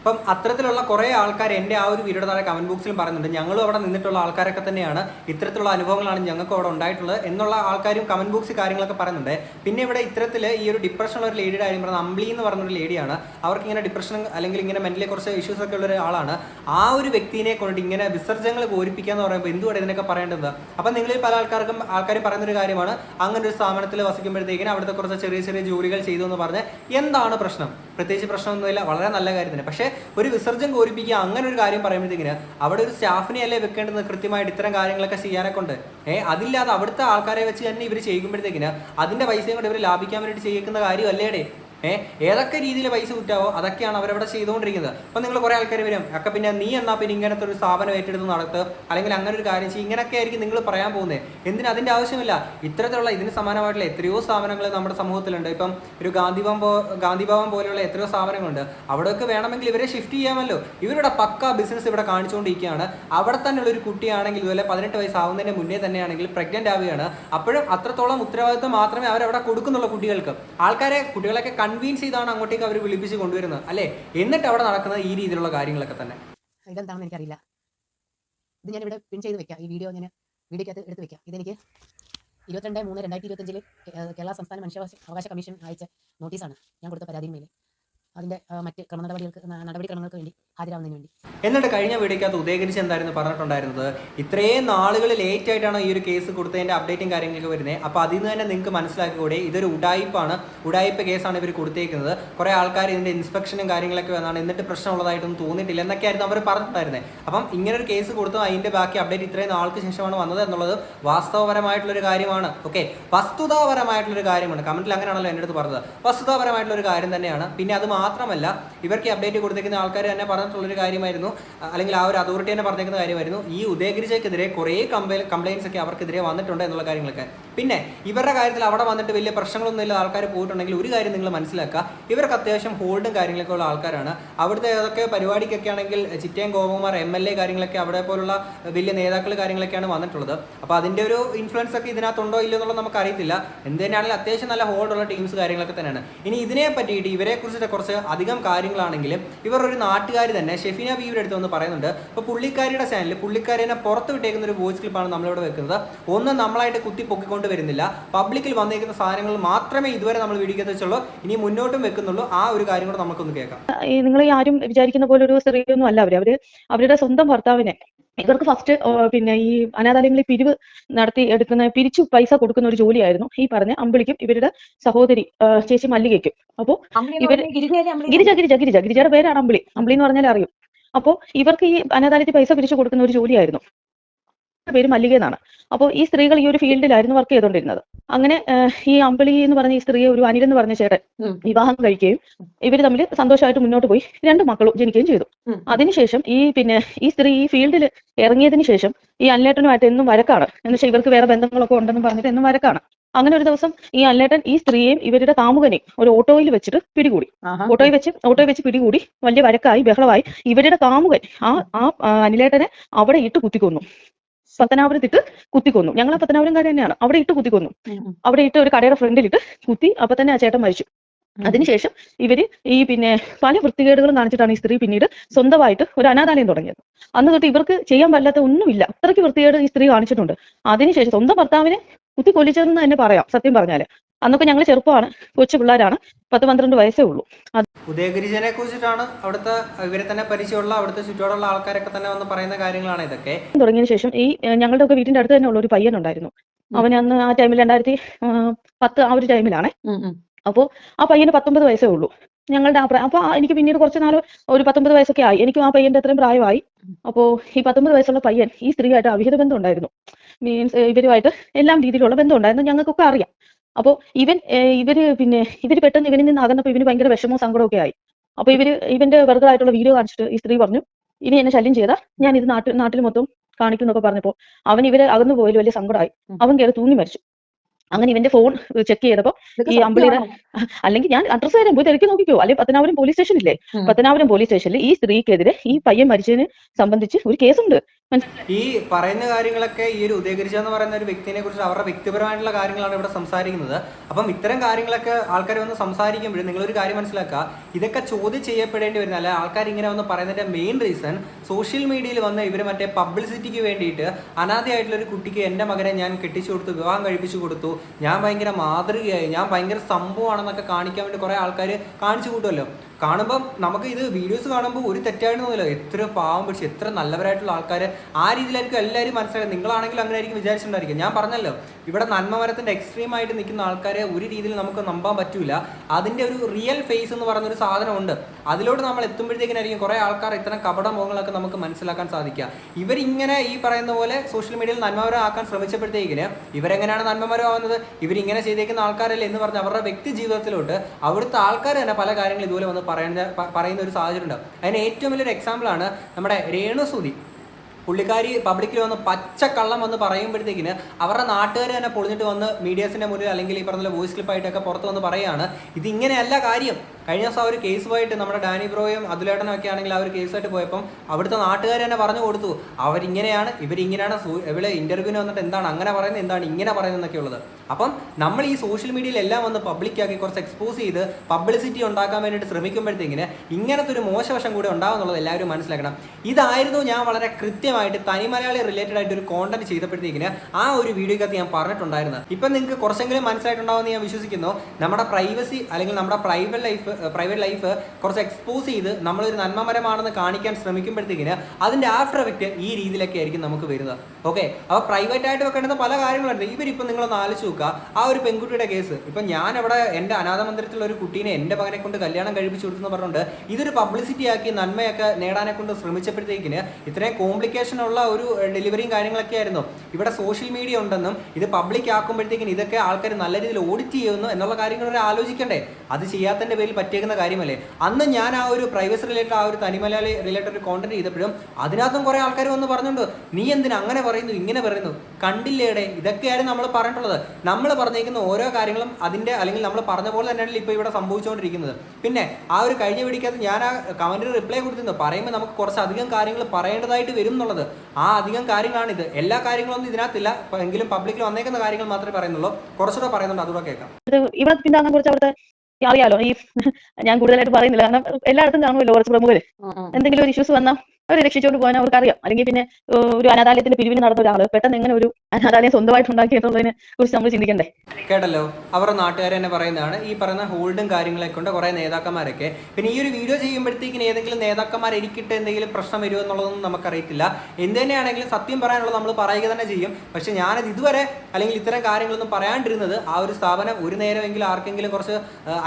അപ്പം അത്തരത്തിലുള്ള കുറേ ആൾക്കാർ എന്റെ ആ ഒരു വീഡിയോ താഴെ കമന്റ് ബോക്സിലും പറയുന്നുണ്ട്. ഞങ്ങളും അവിടെ നിന്നിട്ടുള്ള ആൾക്കാരൊക്കെ തന്നെയാണ്. ഇത്തരത്തിലുള്ള അനുഭവങ്ങളാണ് ഞങ്ങൾക്ക് അവിടെ ഉണ്ടായിട്ടുള്ളത്. എന്നുള്ള ആൾക്കാരും കമന്റ് ബോക്സിൽ കാര്യങ്ങളൊക്കെ പറയുന്നുണ്ട്. പിന്നെ ഇവിടെ ഇത്തരത്തിൽ ഈ ഒരു ഡിപ്രഷനുള്ള ഒരു ലേഡിയുടെ കാര്യം പറഞ്ഞാൽ അമ്പിളി എന്ന് പറഞ്ഞ ഒരു ലേഡിയാണ് അവർക്ക് ഇങ്ങനെ ഡിപ്രഷൻ അല്ലെങ്കിൽ ഇങ്ങനെ മെന്റലി കുറച്ച് ഇഷ്യൂസ് ഒക്കെ ഉള്ള ഒരാളാണ്. ആ ഒരു വ്യക്തിനെ കൊണ്ടിട്ട് ഇങ്ങനെ വിസർജ്യങ്ങൾ പൂരിപ്പിക്കുക എന്ന് പറയുമ്പോൾ എന്തുകൊണ്ട് ഇതിനൊക്കെ പറയേണ്ടത്? അപ്പം നിങ്ങളിൽ പല ആൾക്കാർക്കും ആൾക്കാരും പറയുന്ന ഒരു കാര്യമാണ് അങ്ങനെ ഒരു സ്ഥാപനത്തിൽ വസിക്കുമ്പോഴത്തേക്കിനും അവിടുത്തെ കുറച്ച് ചെറിയ ചെറിയ ജോലികൾ ചെയ്തു എന്ന് പറഞ്ഞ് എന്താണ് പ്രശ്നം? പ്രത്യേകിച്ച് പ്രശ്നമൊന്നുമില്ല വളരെ നല്ല കാര്യം തന്നെ. പക്ഷേ ഒരു വിസർജ്യം കോരിപ്പിക്കുക അങ്ങനെ ഒരു കാര്യം പറയുമ്പോഴത്തേക്കിന് അവിടെ ഒരു സ്റ്റാഫിനെ അല്ലേ വെക്കേണ്ടത് കൃത്യമായിട്ട് ഇത്തരം കാര്യങ്ങളൊക്കെ ചെയ്യാനൊക്കെ ഉണ്ട്? ഏഹ് അതില്ലാതെ അവിടുത്തെ ആൾക്കാരെ വെച്ച് തന്നെ ഇവർ ചെയ്യുമ്പോഴത്തേക്കിന് അതിന്റെ പൈസയും കൂടെ ഇവർ ലാഭിക്കാൻ വേണ്ടിയിട്ട് ചെയ്യിക്കുന്ന കാര്യം അല്ലേടേ ഏഹ് ഏതൊക്കെ രീതിയിൽ പൈസ കുറ്റാവോ അതൊക്കെയാണ് അവരവിടെ ചെയ്തുകൊണ്ടിരിക്കുന്നത്. അപ്പം നിങ്ങൾ കുറേ ആൾക്കാർ വരും. ഒക്കെ പിന്നെ നീ എന്നാൽ പിന്നെ ഇങ്ങനത്തെ ഒരു സ്ഥാപനം ഏറ്റെടുത്ത് നടത്ത്? അല്ലെങ്കിൽ അങ്ങനെ ഒരു കാര്യം ചെയ്യും. ഇങ്ങനെയൊക്കെ ആയിരിക്കും നിങ്ങൾ പറയാൻ പോകുന്നത് എന്തിനാ അതിന്റെ ആവശ്യമില്ല. ഇത്തരത്തിലുള്ള ഇതിന് സമാനമായിട്ടുള്ള എത്രയോ സ്ഥാപനങ്ങൾ നമ്മുടെ സമൂഹത്തിലുണ്ട്. ഇപ്പം ഒരു ഗാന്ധിഭവൻ പോ ഗാന്ധിഭവൻ പോലെയുള്ള എത്രയോ സ്ഥാപനങ്ങളുണ്ട്. അവിടെയൊക്കെ വേണമെങ്കിൽ ഇവരെ ഷിഫ്റ്റ് ചെയ്യാമല്ലോ. ഇവരുടെ പക്ക ബിസിനസ് ഇവിടെ കാണിച്ചുകൊണ്ടിരിക്കുകയാണ്. അവിടെ തന്നെയുള്ള ഒരു കുട്ടിയാണെങ്കിൽ ഇതുപോലെ പതിനെട്ട് വയസ്സാവുന്നതിന് മുന്നേ തന്നെയാണെങ്കിൽ പ്രഗ്നന്റ് ആവുകയാണ്. അപ്പോഴും അത്രത്തോളം ഉത്തരവാദിത്വം മാത്രമേ അവരവിടെ കൊടുക്കുന്നുള്ളൂ കുട്ടികൾക്ക്. ആൾക്കാരെ കുട്ടികളെയൊക്കെ കൺവീൻസ് ചെയ്താണ് അങ്ങോട്ടേക്ക് അവർ വിളിപ്പിച്ച് കൊണ്ടുവരുന്നത്. അല്ലേ? എന്നിട്ട് അവിടെ നടക്കുന്നത് ഈ രീതിയിലുള്ള കാര്യങ്ങളൊക്കെ തന്നെ. ഇതെന്താണെന്ന് എനിക്കറിയില്ല. ഇത് ഞാൻ ഇവിടെ പിൻ ചെയ്ത് വെക്കാം. ഈ വീഡിയോ ഞാൻ വീഡിയോക്കകത്ത് എടുത്ത് വെക്കാം. ഇതെനിക്ക് ഇരുപത്തിരണ്ട് മൂന്ന് രണ്ടായിരത്തി ഇരുപത്തഞ്ചിൽ കേരള സംസ്ഥാന മനുഷ്യാവകാശ അവകാശ കമ്മീഷൻ അയച്ച നോട്ടീസാണ്. ഞാൻ കൊടുത്ത പരാതിന്മേൽ അതിന്റെ ആ, മറ്റ് ക്രമ നടപടികൾക്ക് ന- നടപടിക്രമങ്ങൾക്ക് വേണ്ടി ഹാജരാകുന്നതിന് വേണ്ടി. എന്നിട്ട് കഴിഞ്ഞ വീഡിയോക്കകത്ത് ഉദയഗിരിച്ച് എന്തായിരുന്നു പറഞ്ഞിട്ടുണ്ടായിരുന്നത്? ഇത്രയും നാളുകൾ ലേറ്റ് ആയിട്ടാണ് ഈ ഒരു കേസ് കൊടുത്തതിന്റെ അപ്ഡേറ്റും കാര്യങ്ങളൊക്കെ വരുന്നത് അപ്പോൾ അതിൽ നിന്ന് തന്നെ നിങ്ങൾക്ക് മനസ്സിലാക്കിക്കൂടെ? ഇതൊരു ഉടായിപ്പാണ്. ഉടായിപ്പ് കേസാണ് ഇവർ കൊടുത്തേക്കുന്നത്. കുറേ ആൾക്കാർ ഇതിന്റെ ഇൻസ്പെക്ഷനും കാര്യങ്ങളൊക്കെ വന്നാണ് എന്നിട്ട് പ്രശ്നമുള്ളതായിട്ടൊന്നും തോന്നിയിട്ടില്ല എന്നൊക്കെയായിരുന്നു അവർ പറഞ്ഞിട്ടുണ്ടായിരുന്നത് അപ്പം ഇങ്ങനെ ഒരു കേസ് കൊടുത്തു അതിന്റെ ബാക്കി അപ്ഡേറ്റ് ഇത്രയും നാൾക്ക് ശേഷമാണ് വന്നത് എന്നുള്ളത് വാസ്തവപരമായിട്ടുള്ള ഒരു കാര്യമാണ്. ഓക്കെ വസ്തുതാപരമായിട്ടുള്ള ഒരു കാര്യമാണ്. കമന്റിൽ അങ്ങനെയാണല്ലോ എന്റെ അടുത്ത് പറഞ്ഞത്. വസ്തുതാപരമായിട്ടുള്ള ഒരു കാര്യം തന്നെയാണ്. പിന്നെ അത് മാത്രമല്ല ഇവർക്ക് അപ്ഡേറ്റ് കൊടുത്തേക്കുന്ന ആൾക്കാർ തന്നെ പറഞ്ഞിട്ടുള്ളൊരു കാര്യമായിരുന്നു. അല്ലെങ്കിൽ ആ ഒരു അതോറിറ്റി തന്നെ പറഞ്ഞേക്കുന്ന കാര്യമായിരുന്നു. ഈ ഉദയഗിരിജയ്ക്കെതിരെ കുറേ കംപ്ലൈ കംപ്ലൈൻസ് ഒക്കെ അവർക്കെതിരെ വന്നിട്ടുണ്ട് എന്നുള്ള കാര്യങ്ങളൊക്കെ. പിന്നെ ഇവരുടെ കാര്യത്തിൽ അവിടെ വന്നിട്ട് വലിയ പ്രശ്നങ്ങളൊന്നും ഇല്ല ആൾക്കാർ പോയിട്ടുണ്ടെങ്കിൽ ഒരു കാര്യം നിങ്ങൾ മനസ്സിലാക്കുക. ഇവർക്ക് അത്യാവശ്യം ഹോൾഡും കാര്യങ്ങളൊക്കെ ഉള്ള ആൾക്കാരാണ്. അവിടുത്തെ ഏതൊക്കെ പരിപാടിക്കൊക്കെ ആണെങ്കിൽ Chittayam Gopakumar M L A കാര്യങ്ങളൊക്കെ അവിടെ പോലുള്ള വലിയ നേതാക്കൾ കാര്യങ്ങളൊക്കെയാണ് വന്നിട്ടുള്ളത്. അപ്പോൾ അതിന്റെ ഒരു ഇൻഫ്ലുവൻസ് ഒക്കെ ഇതിനകത്തുണ്ടോ ഇല്ലയോ എന്നുള്ളത് നമുക്ക് അറിയത്തില്ല എന്ത് തന്നെയാണെങ്കിലും അത്യാവശ്യം നല്ല ഹോൾഡുള്ള ടീംസ് കാര്യങ്ങളൊക്കെ തന്നെയാണ്. ഇനി ഇതിനെ പറ്റിയിട്ട് ഇവരെ കുറിച്ചിട്ട് കുറച്ച് അധികം കാര്യങ്ങളാണെങ്കിലും ഇവർ ഒരു നാട്ടുകാർ തന്നെ ഷെഫീന ബീവിയുടെ അടുത്ത് വന്ന് പറയുന്നുണ്ട് അപ്പോൾ പുള്ളിക്കാരിയുടെ ചാനലിൽ പുള്ളിക്കാരിനെ പുറത്ത് വിട്ടേക്കുന്ന ഒരു വോയിസ് ക്ലിപ്പാണ് നമ്മളിവിടെ വെക്കുന്നത്. ഒന്ന് നമ്മളായിട്ട് കുത്തി പൊക്കിക്കൊണ്ട് വരുന്നില്ല. പബ്ലിക്കിൽ വന്നേക്കുന്ന സാധനങ്ങൾ മാത്രമേ ഇതുവരെ നമ്മൾ വീഡിയോക്കകത്ത് വെച്ചുള്ളൂ. ഇനി മുന്നോട്ടും വെക്കുന്നുള്ളൂ. ആ ഒരു കാര്യം കൂടെ നമുക്കൊന്ന് കേൾക്കാം. നിങ്ങൾ ആരും വിചാരിക്കുന്ന പോലെ ഒരു സ്ത്രീയൊന്നും അല്ല അവർ അവർ അവരുടെ സ്വന്തം ഭർത്താവിനെ ഇവർക്ക് ഫസ്റ്റ് പിന്നെ ഈ അനാഥാലയങ്ങളിൽ പിരിവ് നടത്തി എടുക്കുന്ന പിരിച്ചു പൈസ കൊടുക്കുന്ന ഒരു ജോലിയായിരുന്നു. ഈ പറഞ്ഞ അമ്പിളിക്കും ഇവരുടെ സഹോദരി ചേച്ചി മല്ലികയ്ക്കും. അപ്പോ ഇവർ ഗിരിജ ഗിരിജ ഗിരിജ ഗിരിജയുടെ പേരാണ് അമ്പിളി. അമ്പിളി എന്ന് പറഞ്ഞാൽ അറിയും. അപ്പോ ഇവർക്ക് ഈ അനാഥാലയത്തിൽ പൈസ പിരിച്ചു കൊടുക്കുന്ന ഒരു ജോലിയായിരുന്നു. പേര് മല്ലിക എന്നാണ്. അപ്പോൾ ഈ സ്ത്രീകൾ ഈ ഒരു ഫീൽഡിലായിരുന്നു വർക്ക് ചെയ്തുകൊണ്ടിരുന്നത് അങ്ങനെ ഈ അമ്പിളി എന്ന് പറഞ്ഞ ഈ സ്ത്രീയെ ഒരു അനിൽ എന്ന് പറഞ്ഞ ചേട്ടൻ വിവാഹം കഴിക്കുകയും ഇവർ തമ്മിൽ സന്തോഷമായിട്ട് മുന്നോട്ട് പോയി രണ്ട് മക്കളും ജനിക്കുകയും ചെയ്തു. അതിനുശേഷം ഈ പിന്നെ ഈ സ്ത്രീ ഈ ഫീൽഡിൽ ഇറങ്ങിയതിന് ശേഷം ഈ അനിലേട്ടനുമായിട്ട് എന്നും വരക്കാണ് എന്ന് വെച്ചാൽ ഇവർക്ക് വേറെ ബന്ധങ്ങളൊക്കെ ഉണ്ടെന്ന് പറഞ്ഞിട്ട് എന്നും വരക്കാണ് അങ്ങനെ ഒരു ദിവസം ഈ അല്ലേട്ടൻ ഈ സ്ത്രീയെയും ഇവരുടെ കാമുകനെയും ഒരു ഓട്ടോയിൽ വെച്ചിട്ട് പിടികൂടി. ഓട്ടോയിൽ വെച്ച് ഓട്ടോയിൽ വെച്ച് പിടികൂടി വലിയ വരക്കായി ബഹളമായി ഇവരുടെ കാമുകൻ ആ ആ, അനിലേട്ടനെ അവിടെ ഇട്ട് കുത്തിക്കൊന്നു. പത്തനാപുരത്തിട്ട് കുത്തിക്കൊന്നു ഞങ്ങൾ ആ പത്തനാപുരംകാർ തന്നെയാണ്. അവിടെ ഇട്ട് കുത്തിക്കൊന്നു അവിടെ ഇട്ട് ഒരു കടയുടെ ഫ്രണ്ടിലിട്ട് കുത്തി അപ്പൊ തന്നെ ആ ചേട്ടൻ മരിച്ചു. അതിനുശേഷം ഇവർ ഈ പിന്നെ പല വൃത്തികേടുകളും കാണിച്ചിട്ടാണ് ഈ സ്ത്രീ പിന്നീട് സ്വന്തമായിട്ട് ഒരു അനാഥാലയം തുടങ്ങിയത്. അന്ന് തൊട്ട് ഇവർക്ക് ചെയ്യാൻ പറ്റാത്ത ഒന്നുമില്ല. അത്രയ്ക്ക് വൃത്തികേട് ഈ സ്ത്രീ കാണിച്ചിട്ടുണ്ട്. അതിനുശേഷം സ്വന്തം ഭർത്താവിനെ കുത്തി കൊല്ലിച്ചതെന്ന് തന്നെ പറയാം സത്യം പറഞ്ഞാൽ. അന്നൊക്കെ ഞങ്ങൾ ചെറുപ്പമാണ്. കൊച്ചു പിള്ളേരാണ്. പത്ത് പന്ത്രണ്ട് വയസ്സേ ഉള്ളൂ. ഉദയഗിരിജനെ കുറിച്ചിട്ടാണ് അവിടുത്തെ ഇവരെ തന്നെ പരിചയമുള്ള അവിടുത്തെ ചുറ്റോടുള്ള ആൾക്കാരൊക്കെ തന്നെ വന്ന് പറയുന്ന കാര്യങ്ങളാണ് ഇതൊക്കെ. തുടങ്ങിയതിനു ശേഷം ഈ ഞങ്ങളുടെ ഒക്കെ വീടിന്റെ അടുത്ത് തന്നെ ഉള്ള ഒരു പയ്യൻ ഉണ്ടായിരുന്നു. അവൻ അന്ന് ആ ടൈമിൽ രണ്ടായിരത്തി ആ, പത്ത് ആ ഒരു ടൈമിലാണ് അപ്പോ ആ പയ്യന് പത്തൊമ്പത് വയസ്സേ ഉള്ളൂ. ഞങ്ങളുടെ ആ പ്രായം അപ്പൊ എനിക്ക് പിന്നീട് കുറച്ച് നാൾ ഒരു പത്തൊമ്പത് വയസ്സൊക്കെ ആയി. എനിക്കും ആ പയ്യന്റെ അത്രയും പ്രായമായി. അപ്പോ ഈ പത്തൊമ്പത് വയസ്സുള്ള പയ്യൻ ഈ സ്ത്രീയായിട്ട് അവിഹിത ബന്ധം ഉണ്ടായിരുന്നു. മീൻസ് ഇവരുമായിട്ട് എല്ലാം രീതിയിലുള്ള ബന്ധം ഉണ്ടായിരുന്നു. ഞങ്ങൾക്കൊക്കെ അറിയാം. അപ്പോ ഇവൻ ഇവർ പിന്നെ ഇവർ പെട്ടെന്ന് ഇവനിൽ നിന്ന് അകന്നപ്പോ ഇവന് ഭയങ്കര വിഷമവും സങ്കടവും ഒക്കെ ആയി. അപ്പൊ ഇവർ ഇവന്റെ വെറുതെ ആയിട്ടുള്ള വീഡിയോ കാണിച്ചിട്ട് ഈ സ്ത്രീ പറഞ്ഞു ഇനി എന്നെ ശല്യം ചെയ്താ ഞാൻ ഇത് നാട്ടിൽ നാട്ടിൽ മൊത്തം കാണിക്കും എന്നൊക്കെ പറഞ്ഞപ്പോ അവൻ ഇവരെ അകന്നു പോയാലും വലിയ സങ്കടമായി അവൻ കയറി തൂങ്ങി മരിച്ചു. അങ്ങനെ ഇവന്റെ ഫോൺ ചെക്ക് ചെയ്തപ്പോ ഈ അമ്പിളിയുടെ അല്ലെങ്കിൽ ഞാൻ അഡ്രസ് തരാം പോയി തിരക്കി നോക്കിക്കോ. അല്ലെങ്കിൽ പത്തനാപുരം പോലീസ് സ്റ്റേഷൻ ഇല്ലേ? പത്തനാപുരം പോലീസ് സ്റ്റേഷനിൽ ഈ സ്ത്രീക്കെതിരെ ഈ പയ്യൻ മരിച്ചതിന് സംബന്ധിച്ച് ഒരു കേസുണ്ട് ഈ പറയുന്ന കാര്യങ്ങളൊക്കെ ഈ ഒരു ഉദയഗിരിജ എന്ന് പറയുന്ന ഒരു വ്യക്തിനെ കുറിച്ച് അവരുടെ വ്യക്തിപരമായിട്ടുള്ള കാര്യങ്ങളാണ് ഇവിടെ സംസാരിക്കുന്നത്. അപ്പം ഇത്തരം കാര്യങ്ങളൊക്കെ ആൾക്കാർ വന്ന് സംസാരിക്കുമ്പോൾ നിങ്ങളൊരു കാര്യം മനസ്സിലാക്കുക. ഇതൊക്കെ ചോദ്യം ചെയ്യപ്പെടേണ്ടി വരുന്ന അല്ലെ ആൾക്കാർ ഇങ്ങനെ വന്ന് പറയുന്നതിന്റെ മെയിൻ റീസൺ സോഷ്യൽ മീഡിയയിൽ വന്ന് ഇവർ മറ്റേ പബ്ലിസിറ്റിക്ക് വേണ്ടിയിട്ട് അനാഥയായിട്ടുള്ള ഒരു കുട്ടിക്ക് എന്റെ മകനെ ഞാൻ കെട്ടിച്ചു കൊടുത്തു വിവാഹം കഴിപ്പിച്ചു കൊടുത്തു ഞാൻ ഭയങ്കര മാതൃകയായി ഞാൻ ഭയങ്കര സംഭവമാണെന്നൊക്കെ കാണിക്കാൻ വേണ്ടി കുറേ ആൾക്കാർ കാണിച്ചു കൂട്ടുമല്ലോ കാണുമ്പം നമുക്ക് ഇത് വീഡിയോസ് കാണുമ്പോൾ ഒരു തെറ്റായിട്ട് തോന്നില്ല. എത്ര പാവം പിടിച്ച് എത്ര നല്ലവരായിട്ടുള്ള ആൾക്കാർ ആ രീതിയിലായിരിക്കും എല്ലാവരും മനസ്സിലാക്കുക നിങ്ങളാണെങ്കിലും അങ്ങനെ ആയിരിക്കും വിചാരിച്ചിട്ടുണ്ടായിരിക്കും. ഞാൻ പറഞ്ഞല്ലോ ഇവിടെ നന്മമരത്തിന്റെ എക്സ്ട്രീം ആയിട്ട് നിൽക്കുന്ന ആൾക്കാരെ ഒരു രീതിയിൽ നമുക്ക് നമ്പാൻ പറ്റില്ല അതിന്റെ ഒരു റിയൽ ഫേസ് എന്ന് പറയുന്ന ഒരു സാധനമുണ്ട്. അതിലോട്ട് നമ്മൾ എത്തുമ്പോഴത്തേക്കിനായിരിക്കും കുറേ ആൾക്കാർ ഇത്തരം കപട മുഖങ്ങളൊക്കെ നമുക്ക് മനസ്സിലാക്കാൻ സാധിക്കുക. ഇവരിങ്ങനെ ഈ പറയുന്ന പോലെ സോഷ്യൽ മീഡിയയിൽ നന്മമരം ആക്കാൻ ശ്രമിച്ചപ്പോഴത്തേക്കിന് ഇവരെങ്ങനെയാണ് നന്മമരം ആവുന്നത് ഇവരിങ്ങനെ ചെയ്തേക്കുന്ന ആൾക്കാരല്ലേ എന്ന് പറഞ്ഞ് അവരുടെ വ്യക്തി ജീവിതത്തിലോട്ട് അവിടുത്തെ ആൾക്കാർ തന്നെ പല കാര്യങ്ങളും ഇതുപോലെ വന്ന് പറയുന്ന പറയുന്ന ഒരു സാഹചര്യം ഉണ്ടാവും. അതിന് ഏറ്റവും വലിയൊരു എക്സാമ്പിളാണ് നമ്മുടെ രേണുസൂതി. പുള്ളിക്കാരി പബ്ലിക്കിൽ വന്ന് പച്ചക്കള്ളം വന്ന് പറയുമ്പോഴത്തേക്കിന് അവരുടെ നാട്ടുകാർ തന്നെ പൊളിഞ്ഞിട്ട് വന്ന് മീഡിയാസിന്റെ മുന്നിൽ അല്ലെങ്കിൽ ഈ പറഞ്ഞ വോയിസ് ക്ലിപ്പായിട്ടൊക്കെ പുറത്ത് വന്ന് പറയുകയാണ്. ഇതിങ്ങനെയല്ല കാര്യം. കഴിഞ്ഞ ദിവസം ആ ഒരു കേസുമായിട്ട് നമ്മുടെ ഡാനി ബ്രോയും അതുലേട്ടനും ഒക്കെ ആണെങ്കിൽ ആ ഒരു കേസുമായിട്ട് പോയപ്പം അവിടുത്തെ നാട്ടുകാർ തന്നെ പറഞ്ഞു കൊടുത്തു. അവരിങ്ങനെയാണ് ഇവരിങ്ങനെയാണ് ഇവിടെ ഇന്റർവ്യൂവിന് വന്നിട്ട് എന്താണ് അങ്ങനെ പറയുന്നത് എന്താണ് ഇങ്ങനെ പറയുന്നത് എന്നൊക്കെ ഉള്ളത്. അപ്പം നമ്മൾ ഈ സോഷ്യൽ മീഡിയയിൽ എല്ലാം വന്ന് പബ്ലിക്കാക്കി കുറച്ച് എക്സ്പോസ് ചെയ്ത് പബ്ലിസിറ്റി ഉണ്ടാക്കാൻ വേണ്ടിയിട്ട് ശ്രമിക്കുമ്പോഴത്തേക്കിന് ഇങ്ങനത്തെ ഒരു മോശവശം കൂടി ഉണ്ടാകുന്നുള്ളത് എല്ലാവരും മനസ്സിലാക്കണം. ഇതായിരുന്നു ഞാൻ വളരെ കൃത്യമായിട്ട് തനി മലയാളി റിലേറ്റഡ് ആയിട്ട് ഒരു കോണ്ടന്റ് ചെയ്തപ്പോഴത്തേക്കിന് ആ ഒരു വീഡിയോക്കകത്ത് ഞാൻ പറഞ്ഞിട്ടുണ്ടായിരുന്നു ഇപ്പം നിങ്ങൾക്ക് കുറച്ചെങ്കിലും മനസ്സിലായിട്ടുണ്ടാവുമെന്ന് ഞാൻ വിശ്വസിക്കുന്നു. നമ്മുടെ പ്രൈവസി അല്ലെങ്കിൽ നമ്മുടെ പ്രൈവറ്റ് ലൈഫ് പ്രൈവറ്റ് ലൈഫ് കുറച്ച് എക്സ്പോസ് ചെയ്ത് നമ്മളൊരു നന്മമരമാണെന്ന് കാണിക്കാൻ ശ്രമിക്കുമ്പോഴത്തേക്കിന് അതിന്റെ ആഫ്റ്റർ എഫക്റ്റ് ഈ രീതിയിലൊക്കെ ആയിരിക്കും നമുക്ക് വരുന്നത്. ഓക്കെ അപ്പോൾ പ്രൈവറ്റ് ആയിട്ട് വെക്കേണ്ടുന്ന പല കാര്യങ്ങളുണ്ട്. ഇവരിപ്പോൾ നിങ്ങളൊന്ന് ആലോചിച്ച് നോക്കുക. ആ ഒരു പെൺകുട്ടിയുടെ കേസ് ഇപ്പം ഞാൻ അവിടെ എന്റെ അനാഥ മന്ദിരത്തിലുള്ള ഒരു കുട്ടീനെ എന്റെ മകനെ കൊണ്ട് കല്യാണം കഴിപ്പിച്ചു കൊടുത്തെന്ന് പറഞ്ഞുകൊണ്ട് ഇതൊരു പബ്ലിസിറ്റി ആക്കി നന്മയൊക്കെ നേടാനെ കൊണ്ട് ശ്രമിച്ചപ്പോഴത്തേക്കിന് ഇത്രയും കോംപ്ലിക്കേഷൻ ഉള്ള ഒരു ഡെലിവറിയും കാര്യങ്ങളൊക്കെ ആയിരുന്നു. ഇവിടെ സോഷ്യൽ മീഡിയ ഉണ്ടെന്നും ഇത് പബ്ലിക് ആക്കുമ്പോഴത്തേക്കിന് ഇതൊക്കെ ആൾക്കാർ നല്ല രീതിയിൽ ഓഡിറ്റ് ചെയ്യുന്നു എന്നുള്ള കാര്യങ്ങൾ ആലോചിക്കണ്ടേ? അത് ചെയ്യാത്തതിന്റെ പേരിൽ പറ്റിയേക്കുന്ന കാര്യമല്ലേ? അന്ന് ഞാൻ ആ ഒരു പ്രൈവസി റിലേറ്റഡ് ആ ഒരു തനിമലയാളി റിലേറ്റഡ് ഒരു കോണ്ടന്റ് ചെയ്തപ്പോഴും അതിനകത്തും കുറേ ആൾക്കാർ വന്ന് പറഞ്ഞുണ്ട് നീ എന്തിനാ അങ്ങനെ പറയുന്നു ഇങ്ങനെ പറയുന്നു. കണ്ടില്ലേടെ ഇതൊക്കെയാണ് നമ്മൾ പറഞ്ഞിട്ടുള്ളത്. നമ്മൾ പറഞ്ഞിരിക്കുന്ന ഓരോ കാര്യങ്ങളും അതിന്റെ അല്ലെങ്കിൽ നമ്മൾ പറഞ്ഞ പോലെ തന്നെയാണ് ഇപ്പോൾ ഇവിടെ സംഭവിച്ചുകൊണ്ടിരിക്കുന്നത്. പിന്നെ ആ ഒരു കഴിഞ്ഞ പിടിക്കാത്ത ഞാൻ ആ കമന്റിന് റിപ്ലൈ കൊടുത്തിരുന്നു. പറയുമ്പോൾ നമുക്ക് കുറച്ചധികം കാര്യങ്ങൾ പറയേണ്ടതായിട്ട് വരും എന്നുള്ളത്. ആ അധികം കാര്യങ്ങളാണിത്. എല്ലാ കാര്യങ്ങളൊന്നും ഇതിനകത്തില്ല. എങ്കിലും പബ്ലിക്കിൽ വന്നേക്കുന്ന കാര്യങ്ങൾ മാത്രമേ പറയുന്നുള്ളൂ. കുറച്ചുകൂടെ പറയുന്നുണ്ട് അതുകൂടെ കേൾക്കാം. ഇത് ഇവിടെ പിന്താങ്ങാൻ കുറച്ച് അവിടുത്തെ അറിയാലോ. ഈ ഞാൻ കൂടുതലായിട്ട് പറയുന്നില്ല. കാരണം എല്ലായിടത്തും കാണുമല്ലോ കുറച്ച് പ്രമുഖര്. എന്തെങ്കിലും ഒരു ഇഷ്യൂസ് വന്നാൽ അവരെ രക്ഷിച്ചുകൊണ്ട് പോകാൻ അവർക്ക് അറിയാം. അല്ലെങ്കിൽ പിന്നെ ഒരു അനാഥാലയത്തിന്റെ പിരിവിന് നടന്ന ഒരാൾ പെട്ടെന്ന് എങ്ങനെ ഒരു അനാഥാലയം സ്വന്തമായിട്ട് ഉണ്ടാക്കി എന്നുള്ളതിനെ കുറിച്ച് നമ്മൾ ചിന്തിക്കണ്ടേ? കേട്ടല്ലോ. അവരുടെ നാട്ടുകാരെ തന്നെ പറയുന്നതാണ് ഈ പറയുന്ന ഹോൾഡും കാര്യങ്ങളെ കൊണ്ട് കുറെ നേതാക്കന്മാരൊക്കെ. പിന്നെ ഈ ഒരു വീഡിയോ ചെയ്യുമ്പോഴത്തേക്കിന് ഏതെങ്കിലും നേതാക്കന്മാർ എനിക്കിട്ട് എന്തെങ്കിലും പ്രശ്നം വരുമോ എന്നുള്ളതൊന്നും നമുക്കറിയത്തില്ല. എന്ത് തന്നെയാണെങ്കിലും സത്യം പറയാനുള്ളത് നമ്മൾ പറയുക തന്നെ ചെയ്യും. പക്ഷെ ഞാനത് ഇതുവരെ അല്ലെങ്കിൽ ഇത്തരം കാര്യങ്ങളൊന്നും പറയാണ്ടിരുന്നത് ആ ഒരു സ്ഥാപനം ഒരു നേരമെങ്കിലും ആർക്കെങ്കിലും കുറച്ച്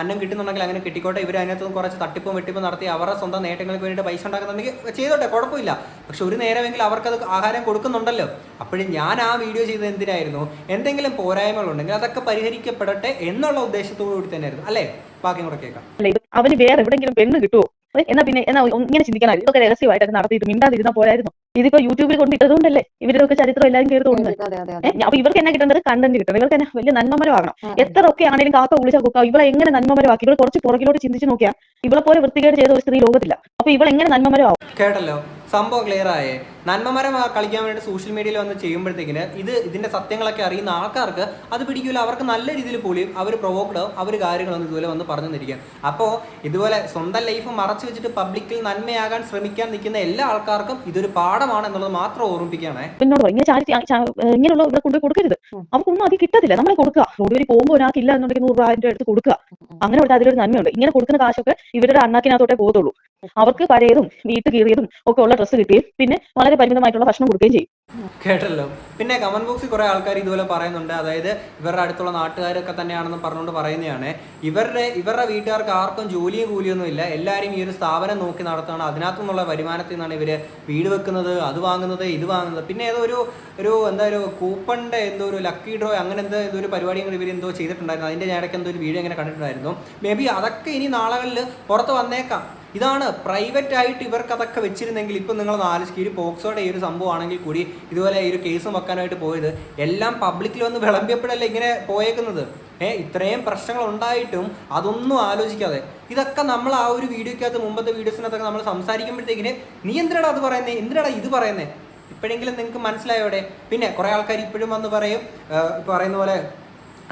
അന്നം കിട്ടുന്നുണ്ടെങ്കിൽ അങ്ങനെ കിട്ടിക്കോട്ടെ. ഇവർ അതിനകത്തുനിന്ന് കുറച്ച് തട്ടിപ്പും വെട്ടിപ്പും നടത്തി അവരുടെ സ്വന്തം നേട്ടങ്ങൾക്ക് വേണ്ടിയിട്ട് പൈസ ഉണ്ടാക്കുന്നുണ്ടെങ്കിൽ ചെയ്തോട്ടെ. കുഴപ്പമില്ല. പക്ഷെ ഒരു നേരമെങ്കിലും അവർക്കത് ആഹാരം കൊടുക്കുന്നുണ്ടല്ലോ. അപ്പോഴും ഞാൻ ആ വീഡിയോ ചെയ്തത് എന്തിനായിരുന്നു? എന്തെങ്കിലും പോരായ്മകളുണ്ടെങ്കിൽ അതൊക്കെ പരിഹരിക്കപ്പെടട്ടെ എന്നുള്ള ഉദ്ദേശത്തോടു കൂടി തന്നെയായിരുന്നു. അല്ലേ? ബാക്കി കൂടെ കേൾക്കാം. അവന് വേറെ എവിടെങ്കിലും പെണ്ണ് കിട്ടുമോ എന്നാ പിന്നെ എന്നാ ഇങ്ങനെ ചിന്തിക്കണം ഇതൊക്കെ രഹസ്യമായിട്ടൊക്കെ നടത്തിയിട്ട് മിണ്ടാതിരുന്നാ പോരായിരുന്നു. ഇതിപ്പോ യൂട്യൂബിൽ കൊണ്ടിട്ടതുകൊണ്ടല്ലേ ഇവരുടെ ഒക്കെ ചരിത്രം എല്ലാവരും കയറി തോന്നുന്നത്? അപ്പൊ ഇവർക്ക് എന്നാ കിട്ടേണ്ടത്? കണ്ടന്റ് കിട്ടണം. ഇവർക്ക് എന്നാ വലിയ നന്മമരമാകണം. എത്ര ഒക്കെ ആണെങ്കിലും കാക്ക വിളിച്ചാൽ കുക്ക ഇവളെ എങ്ങനെ നന്മമരമാക്കി? ഇവൾ കുറച്ച് പുറകിലോട്ട് ചിന്തിച്ചു നോക്കിയാൽ ഇവളെ പോലെ വൃത്തികേട് ചെയ്ത ഒരു സ്ത്രീ ലോകത്തില്ല. അപ്പൊ ഇവൾ എങ്ങനെ നന്മമരമാവും? കേട്ടല്ലോ? സംഭവം ക്ലിയർ ആയേ. നന്മമരം കളിക്കാൻ വേണ്ടി സോഷ്യൽ മീഡിയയിൽ വന്ന് ചെയ്യുമ്പോഴത്തേക്കിന് ഇത് ഇതിന്റെ സത്യങ്ങളൊക്കെ അറിയുന്ന ആൾക്കാർക്ക് അത് പിടിക്കില്ല അവർക്ക് നല്ല രീതിയിൽ പോലും അവർ പ്രൊവോക്ഡ് ആവും അവർ കാര്യങ്ങളൊന്നും ഇതുപോലെ വന്ന് പറഞ്ഞു തന്നിരിക്കാം അപ്പോൾ ഇതുപോലെ സ്വന്തം ലൈഫ് മറച്ചു വെച്ചിട്ട് പബ്ലിക്കിൽ നന്മയാകാൻ ശ്രമിക്കാൻ നിൽക്കുന്ന എല്ലാ ആൾക്കാർക്കും ഇതൊരു പാഠമാണ് എന്നുള്ളത് മാത്രം ഓർമ്മിപ്പിക്കുകയാണേ. എന്നോട് പറയും ഇങ്ങനെ ചാരി ചാ- ചാ- ഏഹ് ഇങ്ങനെയുള്ള ഇവിടെ കൊണ്ടുപോയി കൊടുക്കരുത്. അവർക്കൊന്നും അത് കിട്ടത്തില്ല. നമ്മളെ കൊടുക്കുക. റോഡ് വഴി പോകുമ്പോൾ ഒരാൾക്ക് ഇല്ല എന്നുണ്ടെങ്കിൽ നൂറ് രൂപ എടുത്ത് കൊടുക്കുക. അങ്ങനെ കൊടുത്താൽ അതിലൊരു നന്മയുണ്ട്. ഇങ്ങനെ കൊടുക്കുന്ന കാശൊക്കെ ഇവരുടെ അണ്ണാക്കിനകത്തോട്ടേ പോകത്തുള്ളൂ. അവർക്ക് പഴയതും വീട്ട് കീറിയതും ഒക്കെ ഉള്ള ഡ്രസ്സ് കിട്ടുകയും പിന്നെ വളരെ പരിമിതമായിട്ടുള്ള ഭക്ഷണം കൊടുക്കുകയും ചെയ്യും. കേട്ടല്ലോ. പിന്നെ കമന്റ് ബോക്സിൽ കുറെ ആൾക്കാർ ഇതുപോലെ പറയുന്നുണ്ട്. അതായത് ഇവരുടെ അടുത്തുള്ള നാട്ടുകാരൊക്കെ തന്നെയാണെന്ന് പറഞ്ഞുകൊണ്ട് പറയുന്നതാണ്. ഇവരുടെ ഇവരുടെ വീട്ടുകാർക്ക് ആർക്കും ജോലിയും കൂലിയൊന്നും ഇല്ല. എല്ലാവരും ഈ ഒരു സ്ഥാപനം നോക്കി നടത്തുകയാണ്. അതിനകത്തു നിന്നുള്ള വരുമാനത്തിൽ നിന്നാണ് ഇവർ വീട് വെക്കുന്നത് അത് വാങ്ങുന്നത് ഇത് വാങ്ങുന്നത്. പിന്നെ ഏതോ ഒരു ഒരു എന്താ ഒരു കൂപ്പണിന്റെ എന്തോ ഒരു ലക്കി ഡ്രോ അങ്ങനെ എന്തോ എന്തോ ഒരു പരിപാടി ഇവർ എന്തോ ചെയ്തിട്ടുണ്ടായിരുന്നു. അതിന്റെ ഞാൻ ഇടയ്ക്ക് എന്തോ ഒരു വീഡിയോ ഇങ്ങനെ കണ്ടിട്ടുണ്ടായിരുന്നു. മേ ബി അതൊക്കെ ഇനി നാളുകളിൽ പുറത്ത് വന്നേക്കാം. ഇതാണ് പ്രൈവറ്റ് ആയിട്ട് ഇവർക്ക് അതൊക്കെ വെച്ചിരുന്നെങ്കിൽ ഇപ്പം നിങ്ങൾ ആലോചിക്കുക ഈ പോക്സോയുടെ ഈ ഒരു സംഭവം ആണെങ്കിൽ കൂടി ഇതുപോലെ ഈ ഒരു കേസും വെക്കാനായിട്ട് പോയത് എല്ലാം പബ്ലിക്കിൽ വന്ന് വിളമ്പിയപ്പോഴല്ലേ ഇങ്ങനെ പോയേക്കുന്നത്? ഏ ഇത്രയും പ്രശ്നങ്ങൾ ഉണ്ടായിട്ടും അതൊന്നും ആലോചിക്കാതെ. ഇതൊക്കെ നമ്മൾ ആ ഒരു വീഡിയോക്കകത്ത് മുമ്പത്തെ വീഡിയോസിനകത്തൊക്കെ നമ്മൾ സംസാരിക്കുമ്പോഴത്തേക്കിന് നീ എന്തിനാടാ അത് പറയുന്നത് എന്തിനാടാ ഇത് പറയുന്നത് ഇപ്പോഴെങ്കിലും നിങ്ങൾക്ക് മനസ്സിലായോടെ പിന്നെ കുറേ ആൾക്കാർ ഇപ്പോഴും വന്ന് പറയും പറയുന്ന പോലെ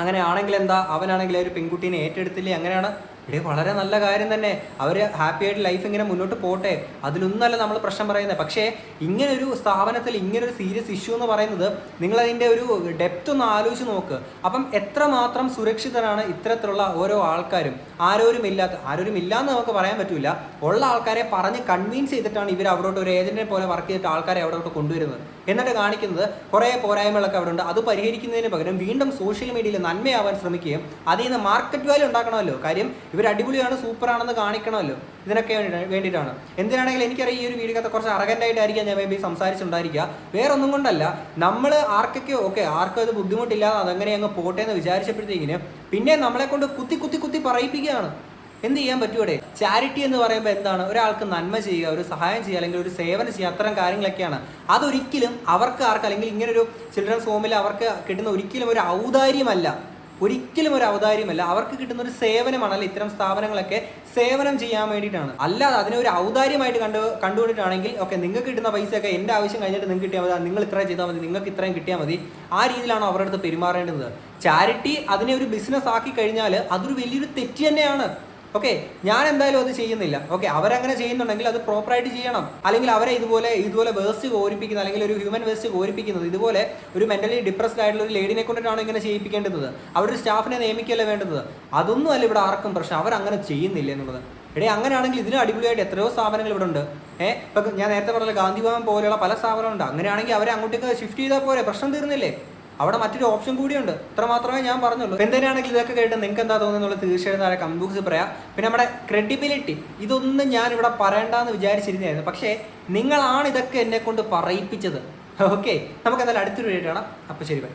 അങ്ങനെ ആണെങ്കിൽ എന്താ? അവനാണെങ്കിൽ ഒരു പെൺകുട്ടീനെ ഏറ്റെടുത്തില്ലേ? അങ്ങനെയാണ് ഇവിടെ വളരെ നല്ല കാര്യം തന്നെ. അവർ ഹാപ്പി ആയിട്ട് ലൈഫ് ഇങ്ങനെ മുന്നോട്ട് പോട്ടെ. അതിലൊന്നല്ല നമ്മൾ പ്രശ്നം പറയുന്നത്. പക്ഷേ ഇങ്ങനൊരു സ്ഥാപനത്തിൽ ഇങ്ങനൊരു സീരിയസ് ഇഷ്യൂ എന്ന് പറയുന്നത് നിങ്ങളതിന്റെ ഒരു ഡെപ്ത് ഒന്ന് ആലോചിച്ച് നോക്ക്. അപ്പം എത്രമാത്രം സുരക്ഷിതരാണ് ഇത്തരത്തിലുള്ള ഓരോ ആൾക്കാരും? ആരോരും ഇല്ലാത്ത ആരോരും ഇല്ലാന്ന് നമുക്ക് പറയാൻ പറ്റില്ല ഉള്ള ആൾക്കാരെ പറഞ്ഞ് കൺവിൻസ് ചെയ്തിട്ടാണ് ഇവർ അവിടോട്ട് ഒരു ഏജന്റിനെ പോലെ വർക്ക് ചെയ്തിട്ട് ആൾക്കാരെ അവിടോട്ട് കൊണ്ടുവരുന്നത്. എന്നിട്ട് കാണിക്കുന്നത് കുറേ പോരായ്മകളൊക്കെ അവിടെ ഉണ്ട് അത് പരിഹരിക്കുന്നതിന് പകരം വീണ്ടും സോഷ്യൽ മീഡിയയിൽ നന്മയാവാൻ ശ്രമിക്കുകയും അതിൽ നിന്ന് മാർക്കറ്റ് വാല്യൂ ഉണ്ടാക്കണമല്ലോ. കാര്യം ഇവർ അടിപൊളിയാണ് സൂപ്പറാണെന്ന് കാണിക്കണമല്ലോ. ഇതിനൊക്കെ വേണ്ടി- വേണ്ടിയിട്ടാണ്. എന്തിനാണെങ്കിലും എനിക്കറിയാം ഈ ഒരു വീഡിയോ കുറച്ച് അറകന്റായിട്ടായിരിക്കാം ഞാൻ മേ ബി സംസാരിച്ചുണ്ടായിരിക്കുക വേറെ ഒന്നും കൊണ്ടല്ല. നമ്മൾ ആർക്കൊക്കെ ഓക്കെ ആർക്കും അത് ബുദ്ധിമുട്ടില്ലാതെ അതങ്ങനെ അങ്ങ് പോട്ടെ എന്ന് വിചാരിച്ചപ്പോഴത്തേക്കിന് പിന്നെ നമ്മളെ കൊണ്ട് കുത്തി കുത്തി കുത്തി പറയിപ്പിക്കുകയാണ്. എന്ത് ചെയ്യാൻ പറ്റൂടെ ചാരിറ്റി എന്ന് പറയുമ്പോൾ എന്താണ്? ഒരാൾക്ക് നന്മ ചെയ്യുക ഒരു സഹായം ചെയ്യുക അല്ലെങ്കിൽ ഒരു സേവനം ചെയ്യുക അത്തരം കാര്യങ്ങളൊക്കെയാണ്. അതൊരിക്കലും അവർക്ക് ആർക്ക് അല്ലെങ്കിൽ ഇങ്ങനൊരു ചിൽഡ്രൻസ് ഹോമിൽ അവർക്ക് കിട്ടുന്ന ഒരിക്കലും ഒരു ഔദാര്യമല്ല. ഒരിക്കലും ഒരു ഔദാര്യമല്ല. അവർക്ക് കിട്ടുന്ന ഒരു സേവനമാണ് ഇത്തരം സ്ഥാപനങ്ങളൊക്കെ സേവനം ചെയ്യാൻ വേണ്ടിയിട്ടാണ്. അല്ലാതെ അതിനെ ഒരു ഔദാര്യമായിട്ട് കണ്ടു കണ്ടുകൊണ്ടിട്ടാണെങ്കിൽ ഓക്കെ നിങ്ങൾക്ക് കിട്ടുന്ന പൈസയൊക്കെ എന്റെ ആവശ്യം കഴിഞ്ഞിട്ട് നിങ്ങൾക്ക് കിട്ടിയാൽ മതി നിങ്ങൾ ഇത്രയും ചെയ്താൽ മതി നിങ്ങൾക്ക് ഇത്രയും കിട്ടിയാൽ മതി ആ രീതിയിലാണ് അവരുടെ അടുത്ത് പെരുമാറേണ്ടത്? ചാരിറ്റി അതിനെ ഒരു ബിസിനസ് ആക്കി കഴിഞ്ഞാൽ അതൊരു വലിയൊരു തെറ്റ് തന്നെയാണ്. ഓക്കെ ഞാൻ എന്തായാലും അത് ചെയ്യുന്നില്ല. ഓക്കെ അവരങ്ങനെ ചെയ്യുന്നുണ്ടെങ്കിൽ അത് പ്രോപ്പറായിട്ട് ചെയ്യണം. അല്ലെങ്കിൽ അവരെ ഇതുപോലെ ഇതുപോലെ വേസ്റ്റ് കോരിപ്പിക്കുന്ന അല്ലെങ്കിൽ ഒരു ഹ്യൂമൻ വേസ്റ്റ് കോരിപ്പിക്കുന്നത് ഇതുപോലെ ഒരു മെന്റലി ഡിപ്രസ്ഡ് ആയിട്ടുള്ള ഒരു ലേഡിനെ കൊണ്ടിട്ടാണ് ഇങ്ങനെ ചെയ്യിപ്പിക്കേണ്ടത്. അവരുടെ സ്റ്റാഫിനെ നിയമിക്കല്ലേ വേണ്ടത്? അതൊന്നും അല്ല ഇവിടെ ആർക്കും പ്രശ്നം. അവരങ്ങനെ ചെയ്യുന്നില്ല എന്നുള്ളത്. എടേ അങ്ങനെയാണെങ്കിൽ ഇതിലും അടിപൊളിയായിട്ട് എത്രയോ സ്ഥാപനങ്ങൾ ഇവിടെ ഉണ്ട്. ഏഹ് ഇപ്പൊ ഞാൻ നേരത്തെ പറഞ്ഞ ഗാന്ധിഭവൻ പോലെയുള്ള പല സ്ഥാപനങ്ങളുണ്ട്. അങ്ങനെയാണെങ്കിൽ അവരെ അങ്ങോട്ടേക്ക് ഷിഫ്റ്റ് ചെയ്താൽ പോരെ. പ്രശ്നം തീർന്നില്ലേ? അവിടെ മറ്റൊരു ഓപ്ഷൻ കൂടിയുണ്ട്. ഇത്ര മാത്രമേ ഞാൻ പറഞ്ഞുള്ളൂ. എന്തിനാണെങ്കിലും ഇതൊക്കെ കേട്ട് നിങ്ങൾക്ക് എന്താ തോന്നുന്നുള്ളത് തീർച്ചയായും നല്ല കമ്പൂസ് പറയാം. പിന്നെ നമ്മുടെ ക്രെഡിബിലിറ്റി ഇതൊന്നും ഞാൻ ഇവിടെ പറയണ്ടെന്ന് വിചാരിച്ചിരുന്നായിരുന്നു പക്ഷേ നിങ്ങളാണ് ഇതൊക്കെ എന്നെ കൊണ്ട് പറയിപ്പിച്ചത്. ഓക്കെ നമുക്ക് എന്തായാലും അടുത്തൊരു വീഡിയോ കാണാം. അപ്പോൾ ശരി ബൈ